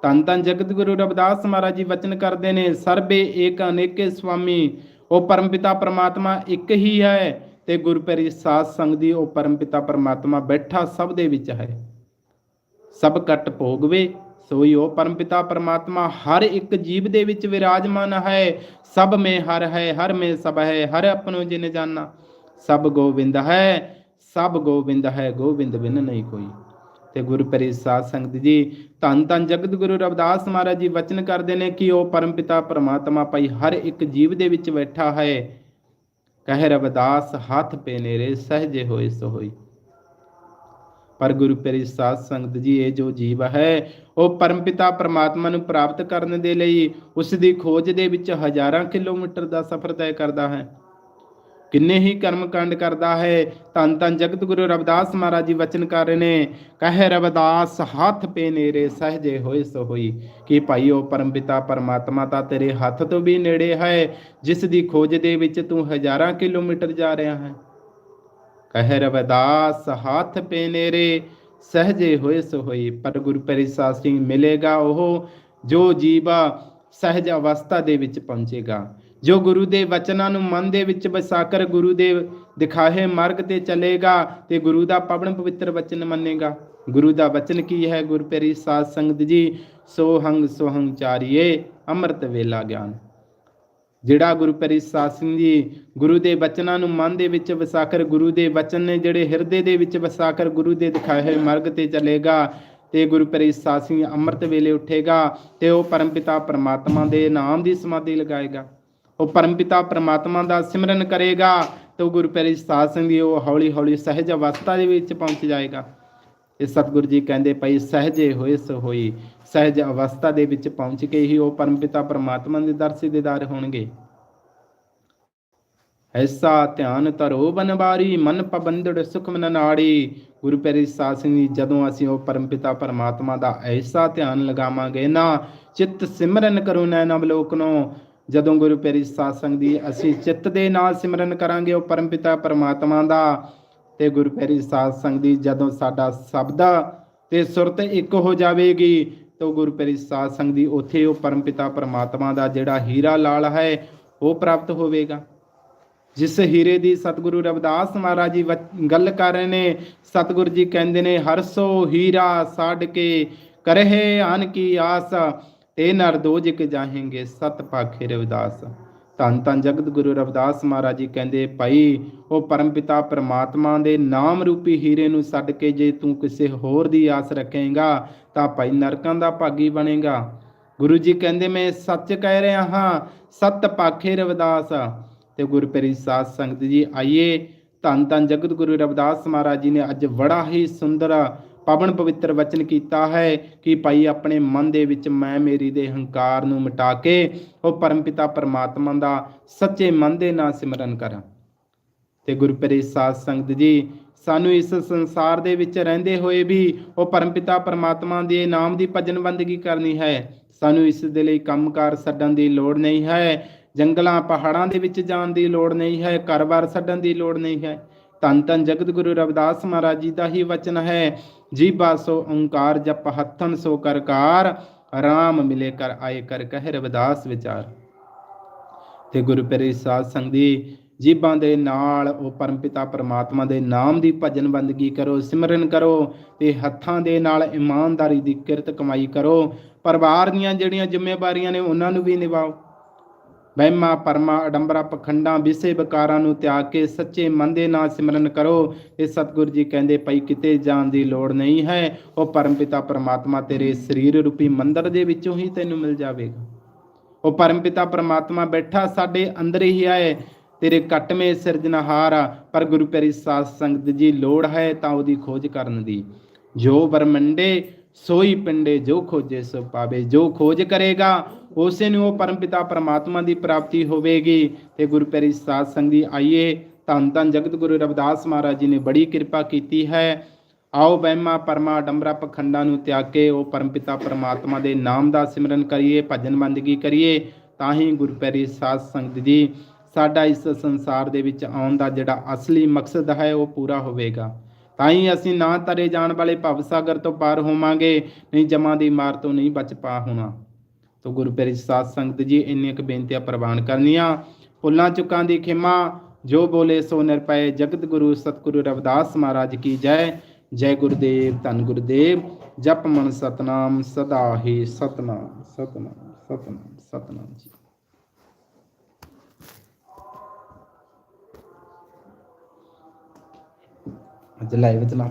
ਤਨ ਤਨ ਜਗਤ ਗੁਰੂ ਰਵਿਦਾਸ ਮਹਾਰਾਜ ਜੀ ਵਚਨ ਕਰਦੇ ਨੇ, ਸਰਬੇ ਏਕ ਅਨੇਕੇ ਸੁਆਮੀ, ਉਹ ਪਰਮਪਿਤਾ ਪਰਮਾਤਮਾ ਇੱਕ ਹੀ ਹੈ ਤੇ ਗੁਰੂ ਪਿਆਰੀ ਸਾਧ ਸੰਗਤ ਦੀ ਉਹ ਪਰਮਪਿਤਾ ਪਰਮਾਤਮਾ ਬੈਠਾ ਸਭ ਦੇ ਵਿੱਚ ਹੈ। ਸਭ ਕਟ ਭੋਗਵੇ ਸੋਈ ਉਹ ਪਰਮਪਿਤਾ ਪਰਮਾਤਮਾ, ਹਰ ਇੱਕ ਜੀਵ ਦੇ ਵਿੱਚ ਵਿਰਾਜਮਾਨ ਹੈ। ਸਭ ਮੇ ਹਰ ਹੈ, ਹਰ ਮੇ ਸਭ ਹੈ, ਹਰ ਆਪਣੋ ਜਿਨ ਜਾਨਾ। ਸਭ ਗੋਬਿੰਦ ਹੈ, ਸਭ ਗੋਬਿੰਦ ਹੈ ਗੋਬਿੰਦ ਬਿਨ ਨਹੀਂ ਕੋਈ। ਤੇ ਗੁਰੂ ਪਿਆਰੀ ਸੰਗਤ ਜੀ, ਧੰਨ ਧੰਨ ਜਗਤ ਗੁਰੂ ਰਵਿਦਾਸ ਮਹਾਰਾਜ ਜੀ ਵਚਨ ਕਰਦੇ ਨੇ ਕਿ ਉਹ ਪਰਮਪਿਤਾ ਪਰਮਾਤਮਾ ਭਾਈ ਹਰ ਇੱਕ ਜੀਵ ਦੇ ਵਿੱਚ ਬੈਠਾ ਹੈ। ਕਹਿ ਰਵਿਦਾਸ, ਹੱਥ ਪੇ ਨੇਰੇ, ਸਹਜੇ ਹੋਏ ਸੋ ਹੋਈ ਪਰ ਗੁਰੂ ਪਿਆਰੀ ਸਾਧ ਸੰਗਤ ਜੀ, ਇਹ ਜੋ ਜੀਵ ਹੈ, ਉਹ ਪਰਮਪਿਤਾ ਪਰਮਾਤਮਾ ਨੂੰ ਪ੍ਰਾਪਤ ਕਰਨ ਦੇ ਲਈ ਉਸ ਦੀ ਖੋਜ ਦੇ ਵਿੱਚ ਹਜ਼ਾਰਾਂ ਕਿਲੋਮੀਟਰ ਦਾ ਸਫ਼ਰ ਤੈਅ ਕਰਦਾ ਹੈ। ਕਿੰਨੇ ਹੀ ਕਰਮ ਕਾਂਡ ਕਰਦਾ ਹੈ ਧੰਨ ਧੰਨ ਜਗਤ ਗੁਰੂ ਰਵਿਦਾਸ ਮਹਾਰਾਜ ਜੀ ਵਚਨ ਕਰ ਰਹੇ ਨੇ, ਕਹੇ ਰਵਿਦਾਸ, ਹੱਥ ਪੇ ਨੇਰੇ ਸਹਜੇ ਹੋਏ ਸੋ ਹੋਈ। ਕਿ ਭਾਈ ਉਹ ਪਰਮਪਿਤਾ ਪਰਮਾਤਮਾ ਤਾਂ ਤੇਰੇ ਹੱਥ ਤੋਂ ਵੀ ਨੇੜੇ ਹੈ ਜਿਸ ਦੀ ਖੋਜ ਦੇ ਵਿੱਚ ਤੂੰ ਹਜ਼ਾਰਾਂ ਕਿਲੋਮੀਟਰ ਜਾ ਰਿਹਾ ਹੈ। ਕਹਿ ਰਵਿਦਾਸ ਹੱਥ ਪੇ ਨੇਰੇ ਸਹਜੇ ਹੋਏ ਸੋ ਹੋਈ ਪਰ ਗੁਰੂ ਪ੍ਰਸਾਦ ਸਿੰਘ ਮਿਲੇਗਾ ਉਹ, ਜੋ ਜੀਵਾ ਸਹਿਜ ਅਵਸਥਾ ਦੇ ਵਿੱਚ ਪਹੁੰਚੇਗਾ। ਜੋ ਗੁਰੂ ਦੇ ਵਚਨਾਂ ਨੂੰ ਮਨ ਦੇ ਵਿੱਚ ਵਸਾ ਕਰ ਗੁਰੂ ਦੇ ਦਿਖਾਏ ਮਾਰਗ ਤੇ ਚੱਲੇਗਾ ਤੇ ਗੁਰੂ ਦਾ ਪਵਨ ਪਵਿੱਤਰ ਵਚਨ ਮੰਨੇਗਾ। ਗੁਰੂ ਦਾ ਵਚਨ ਕੀ ਹੈ ਗੁਰੂ ਪਿਆਰੀ ਸਾਧ ਸੰਗਤ ਜੀ? ਸੋਹੰਗ ਸੋਹੰਗ ਚਾਰੀਏ, ਅੰਮ੍ਰਿਤ ਵੇਲਾ ਗਿਆਨ। ਜਿਹੜਾ ਗੁਰੂ ਪਿਆਰੀ ਸਾਧ ਸਿੰਘ ਜੀ ਗੁਰੂ ਦੇ ਬਚਨਾਂ ਨੂੰ ਮਨ ਦੇ ਵਿੱਚ ਵਸਾ ਕਰ ਗੁਰੂ ਦੇ ਬਚਨ ਨੇ, ਜਿਹੜੇ ਹਿਰਦੇ ਦੇ ਵਿੱਚ ਵਸਾ ਕਰ ਗੁਰੂ ਦੇ ਦਿਖਾਏ ਹੋਏ ਮਾਰਗ ਤੇ ਚੱਲੇਗਾ ਤੇ ਗੁਰੂ ਪਿਆਰੀ ਸਿੰਘ ਅੰਮ੍ਰਿਤ ਵੇਲੇ ਉੱਠੇਗਾ ਤੇ ਉਹ ਪਰਮਪਿਤਾ ਪਰਮਾਤਮਾ ਦੇ ਨਾਮ ਦੀ ਸਮਾਧੀ ਲਗਾਏਗਾ। ਉਹ ਪਰਮਪਿਤਾ ਪਰਮਾਤਮਾ ਦਾ ਸਿਮਰਨ ਕਰੇਗਾ ਤੇ ਉਹ ਗੁਰੂ ਪਿਆਰੀ ਸਿੰਘ ਦੀ ਉਹ ਹੌਲੀ ਹੌਲੀ ਸਹਿਜ ਅਵਸਥਾ ਦੇ ਵਿੱਚ ਪਹੁੰਚ ਜਾਏਗਾ। ਇਹ ਸਤਿਗੁਰੂ ਜੀ ਕਹਿੰਦੇ ਪਈ ਸਹਜੇ ਹੋਏ ਸੋ ਹੋਈ। ਸਹਿਜ ਅਵਸਥਾ ਦੇ ਵਿੱਚ ਪਹੁੰਚ ਕੇ ਹੀ ਉਹ ਪਰਮਪਿਤਾ ਪਰਮਾਤਮਾ ਦੇ ਦਰਸ਼ੀ ਦੀਦਾਰ ਹੋਣਗੇ। ਐਸਾ ਧਿਆਨ ਧਰੋ ਬਨਵਾਰੀ, ਮਨ ਪਬੰਦੜ ਸੁਖ ਨਾੜੀ ਗੁਰੂ ਪਿਆਰੀ ਸਾਧ ਸਿੰਘ ਜੀ, ਜਦੋਂ ਅਸੀਂ ਉਹ ਪਰਮਪਿਤਾ ਪਰਮਾਤਮਾ ਦਾ ਐਸਾ ਧਿਆਨ ਲਗਾਵਾਂਗੇ ਨਾ, ਚਿੱਤ ਸਿਮਰਨ ਕਰੋ ਨੈਣ ਅਵਲੋਕਨੋ ਜਦੋਂ ਗੁਰੂ ਪਿਆਰੀ ਸਾਧ ਸੰਗ ਦੀ ਅਸੀਂ ਚਿੱਤ ਦੇ ਨਾਲ ਸਿਮਰਨ ਕਰਾਂਗੇ ਉਹ ਪਰਮਪਿਤਾ ਪਰਮਾਤਮਾ ਦਾ ਤੇ ਗੁਰੂ ਪਿਆਰੀ ਸਾਧ ਸੰਗ ਦੀ ਜਦੋਂ ਸਾਡਾ ਸ਼ਬਦ ਤੇ ਸੁਰਤ ਇੱਕ ਹੋ ਜਾਵੇਗੀ, ਤਾਂ ਗੁਰੂ ਸਾਧ ਸੰਗ ਦੀ ਉੱਥੇ ਉਹ ਪਰਮਪਿਤਾ ਪਰਮਾਤਮਾ ਦਾ ਜਿਹੜਾ ਹੀਰਾ ਲਾਲ ਹੈ, ਉਹ ਪ੍ਰਾਪਤ ਹੋਵੇਗਾ। ਜਿਸ ਹੀਰੇ ਦੀ ਸਤਿਗੁਰੂ ਰਵਿਦਾਸ ਮਹਾਰਾਜ ਜੀ ਗੱਲ ਕਰ ਰਹੇ ਨੇ, ਸਤਿਗੁਰੂ ਜੀ ਕਹਿੰਦੇ ਨੇ ਹਰਸੋ ਹੀਰਾ ਸਾੜ ਕੇ ਕਰਹਿ ਆਨ ਕੀ ਆਸ, ਤੇ ਨਰ ਦੋਜਿਕ ਜਾਹੇਂਗੇ, ਸਤ ਪਾਖੇ ਰਵਿਦਾਸ। ਧੰਨ ਧੰਨ ਜਗਤ ਗੁਰੂ ਰਵਿਦਾਸ ਮਹਾਰਾਜ ਜੀ ਕਹਿੰਦੇ, ਭਾਈ, ਉਹ ਪਰਮਪਿਤਾ ਪਰਮਾਤਮਾ ਦੇ ਨਾਮ ਰੂਪੀ ਹੀਰੇ ਨੂੰ ਛੱਡ ਕੇ ਜੇ ਤੂੰ ਕਿਸੇ ਹੋਰ ਦੀ ਆਸ ਰੱਖੇਗਾ, ਤਾਂ ਭਾਈ ਨਰਕਾਂ ਦਾ ਭਾਗੀ ਬਣੇਗਾ। ਗੁਰੂ ਜੀ ਕਹਿੰਦੇ, ਮੈਂ ਸੱਚ ਕਹਿ ਰਿਹਾ ਹਾਂ, ਸਤ ਪਾਖੇ ਰਵਿਦਾਸ। ਤੇ ਗੁਰਪ੍ਰੀਤ ਸਾਧ ਸੰਗਤ ਜੀ, ਆਈਏ, ਧੰਨ ਧੰਨ ਜਗਤ ਗੁਰੂ ਰਵਿਦਾਸ ਮਹਾਰਾਜ ਜੀ ਨੇ ਅੱਜ ਬੜਾ ਹੀ ਸੁੰਦਰ ਪਵਨ ਪਵਿੱਤਰ ਵਚਨ ਕੀਤਾ ਹੈ ਕਿ ਭਾਈ ਆਪਣੇ ਮਨ ਦੇ ਵਿੱਚ ਮੈਂ ਮੇਰੀ ਦੇ ਹੰਕਾਰ ਨੂੰ ਮਿਟਾ ਕੇ ਉਹ ਪਰਮਪਿਤਾ ਪਰਮਾਤਮਾ ਦਾ ਸੱਚੇ ਮਨ ਦੇ ਨਾਲ ਸਿਮਰਨ ਕਰਾਂ। ਤੇ ਗੁਰਪ੍ਰੀਤ ਸਾਧ ਸੰਗਤ ਜੀ, ਸਾਨੂੰ ਇਸ ਸੰਸਾਰ ਦੇ ਵਿੱਚ ਰਹਿੰਦੇ ਹੋਏ ਵੀ ਉਹ ਪਰਮਪਿਤਾ ਪਰਮਾਤਮਾ ਦੇ ਨਾਮ ਦੀ ਭਜਨ ਬੰਦਗੀ ਕਰਨੀ ਹੈ। ਸਾਨੂੰ ਇਸ ਦੇ ਲਈ ਕੰਮਕਾਰ ਛੱਡਣ ਦੀ ਲੋੜ ਨਹੀਂ ਹੈ। ਜੰਗਲਾਂ, ਪਹਾੜਾਂ ਦੇ ਵਿੱਚ ਜਾਣ ਦੀ ਲੋੜ ਨਹੀਂ ਹੈ। ਘਰ-ਬਾਰ ਛੱਡਣ ਦੀ ਲੋੜ ਨਹੀਂ ਹੈ। ਧੰਨ ਧੰਨ ਜਗਤ ਗੁਰੂ ਰਵਿਦਾਸ ਮਹਾਰਾਜ ਜੀ ਦਾ ਹੀ ਵਚਨ ਹੈ ਜੀਬਾ ਸੋ ਓੰਕਾਰ ਜਪ ਹੱਥਨ ਸੋ ਕਰਕਾਰ ਆਰਾਮ ਮਿਲੇ ਕਰ ਆਏ ਕਰ ਕਹਿ ਰਵਿਦਾਸ ਵਿਚਾਰ। ਤੇ ਗੁਰੂ ਪਿਆਰੀ ਸਾਧ ਸੰਗ ਦੀ ਜੀਬਾਂ ਦੇ ਨਾਲ, ਉਹ ਪਰਮਪਿਤਾ ਪਰਮਾਤਮਾ ਦੇ ਨਾਮ ਦੀ ਭਜਨ ਬੰਦਗੀ ਕਰੋ, ਸਿਮਰਨ ਕਰੋ, ਤੇ ਹੱਥਾਂ ਦੇ ਨਾਲ ਇਮਾਨਦਾਰੀ ਦੀ ਕਿਰਤ ਕਮਾਈ ਕਰੋ, ਪਰਿਵਾਰ ਦੀਆਂ ਜਿਹੜੀਆਂ ਜ਼ਿੰਮੇਵਾਰੀਆਂ ਨੇ ਉਹਨਾਂ ਨੂੰ ਵੀ ਨਿਭਾਓ। ਵਹਿਮਾਂ, ਪਰਮਾ, ਅਡੰਬਰਾ, ਪਖੰਡਾਂ, ਵਿਸੇ ਵਿਕਾਰਾਂ ਨੂੰ ਤਿਆਗ ਕੇ ਸੱਚੇ ਮਨ ਦੇ ਨਾਲ ਸਿਮਰਨ ਕਰੋ। ਇਹ ਸਤਿਗੁਰ ਜੀ ਕਹਿੰਦੇ ਪਈ, ਕਿਤੇ ਜਾਣ ਦੀ ਲੋੜ ਨਹੀਂ ਹੈ। ਉਹ ਪਰਮ ਪਿਤਾ ਪਰਮਾਤਮਾ ਤੇਰੇ ਸਰੀਰ ਰੂਪੀ ਮੰਦਰ ਦੇ ਵਿੱਚੋਂ ਹੀ ਤੈਨੂੰ ਮਿਲ ਜਾਵੇਗਾ। ਉਹ ਪਰਮਪਿਤਾ ਪਰਮਾਤਮਾ ਬੈਠਾ ਸਾਡੇ ਅੰਦਰ ਹੀ ਆਏ। ਤੇਰੇ ਕਟਵੇਂ ਸਿਰਜਣਹਾਰ ਆ, ਪਰ ਗੁਰੂ ਪਿਆਰੀ ਸਾਧ ਸੰਗਤ ਜੀ ਲੋੜ ਹੈ ਤਾਂ ਉਹਦੀ ਖੋਜ ਕਰਨ ਦੀ। ਜੋ ਬਰਮੰਡੇ ਸੋਈ ਪਿੰਡੇ ਜੋ ਖੋਜੇ ਸੋ ਪਾਵੇ, ਜੋ ਖੋਜ ਕਰੇਗਾ, ਉਸੇ ਨੂੰ ਉਹ ਪਰਮਪਿਤਾ ਪਰਮਾਤਮਾ ਦੀ ਪ੍ਰਾਪਤੀ ਹੋਵੇਗੀ। ਤੇ ਗੁਰੂ ਪਿਆਰੀ ਸਾਧ ਸੰਗਤ ਜੀ ਆਈਏ, ਧੰਨ ਧੰਨ ਜਗਤ ਗੁਰੂ ਰਵਿਦਾਸ ਮਹਾਰਾਜ ਜੀ ਨੇ ਬੜੀ ਕਿਰਪਾ ਕੀਤੀ ਹੈ। ਆਓ ਵਹਿਮਾ ਪਰਮਾ ਡੰਬਰਾ ਪਖੰਡਾਂ ਨੂੰ ਤਿਆਗ ਕੇ ਉਹ ਪਰਮਪਿਤਾ ਪਰਮਾਤਮਾ ਦੇ ਨਾਮ ਦਾ ਸਿਮਰਨ ਕਰੀਏ, ਭਜਨ ਬੰਦਗੀ ਕਰੀਏ, ਤਾਂ ਹੀ ਗੁਰੂ ਪਿਆਰੀ ਸਾਧ ਸੰਗਤ ਜੀ ਸਾਡਾ ਇਸ ਸੰਸਾਰ ਦੇ ਵਿੱਚ ਆਉਣ ਦਾ ਜਿਹੜਾ ਅਸਲੀ ਮਕਸਦ ਹੈ, ਉਹ ਪੂਰਾ ਹੋਵੇਗਾ। ਤਾਂ ਹੀ ਅਸੀਂ ਨਾ ਤਰੇ ਜਾਣ ਵਾਲੇ ਭਵ ਸਾਗਰ ਤੋਂ ਪਾਰ ਹੋਵਾਂਗੇ, ਨਹੀਂ ਜਮਾਂ ਦੀ ਮਾਰ ਤੋਂ ਨਹੀਂ ਬਚ ਪਾ ਹੋਣਾ। ਤੋ ਗੁਰੂ ਪਿਆਰੀ ਸਾਧ ਸੰਗਤ ਜੀ ਇੰਨੀਆਂ ਕੁ ਬੇਨਤੀਆਂ ਪ੍ਰਵਾਨ ਕਰਨੀਆਂ। ਭੁੱਲਾਂ ਚੁੱਕਾਂ ਦੀ ਖਿਮਾ, ਜੋ ਬੋਲੇ ਸੋ ਨਿਰਪਏ ਜਗਤ ਗੁਰੂ, ਸਤਿਗੁਰੂ ਰਵਿਦਾਸ ਮਹਾਰਾਜ ਕੀ ਜੈ। ਜੈ ਗੁਰਦੇਵ, ਧੰਨ ਗੁਰਦੇਵ। ਜਪ ਮਨ ਸਤਨਾਮ, ਸਦਾ ਹੀ ਸਤਨਾਮ ਸਤਨਾਮ ਸਤਨਾਮ ਸਤਨਾਮ ਜੀ। አብዱላሂ ብትላ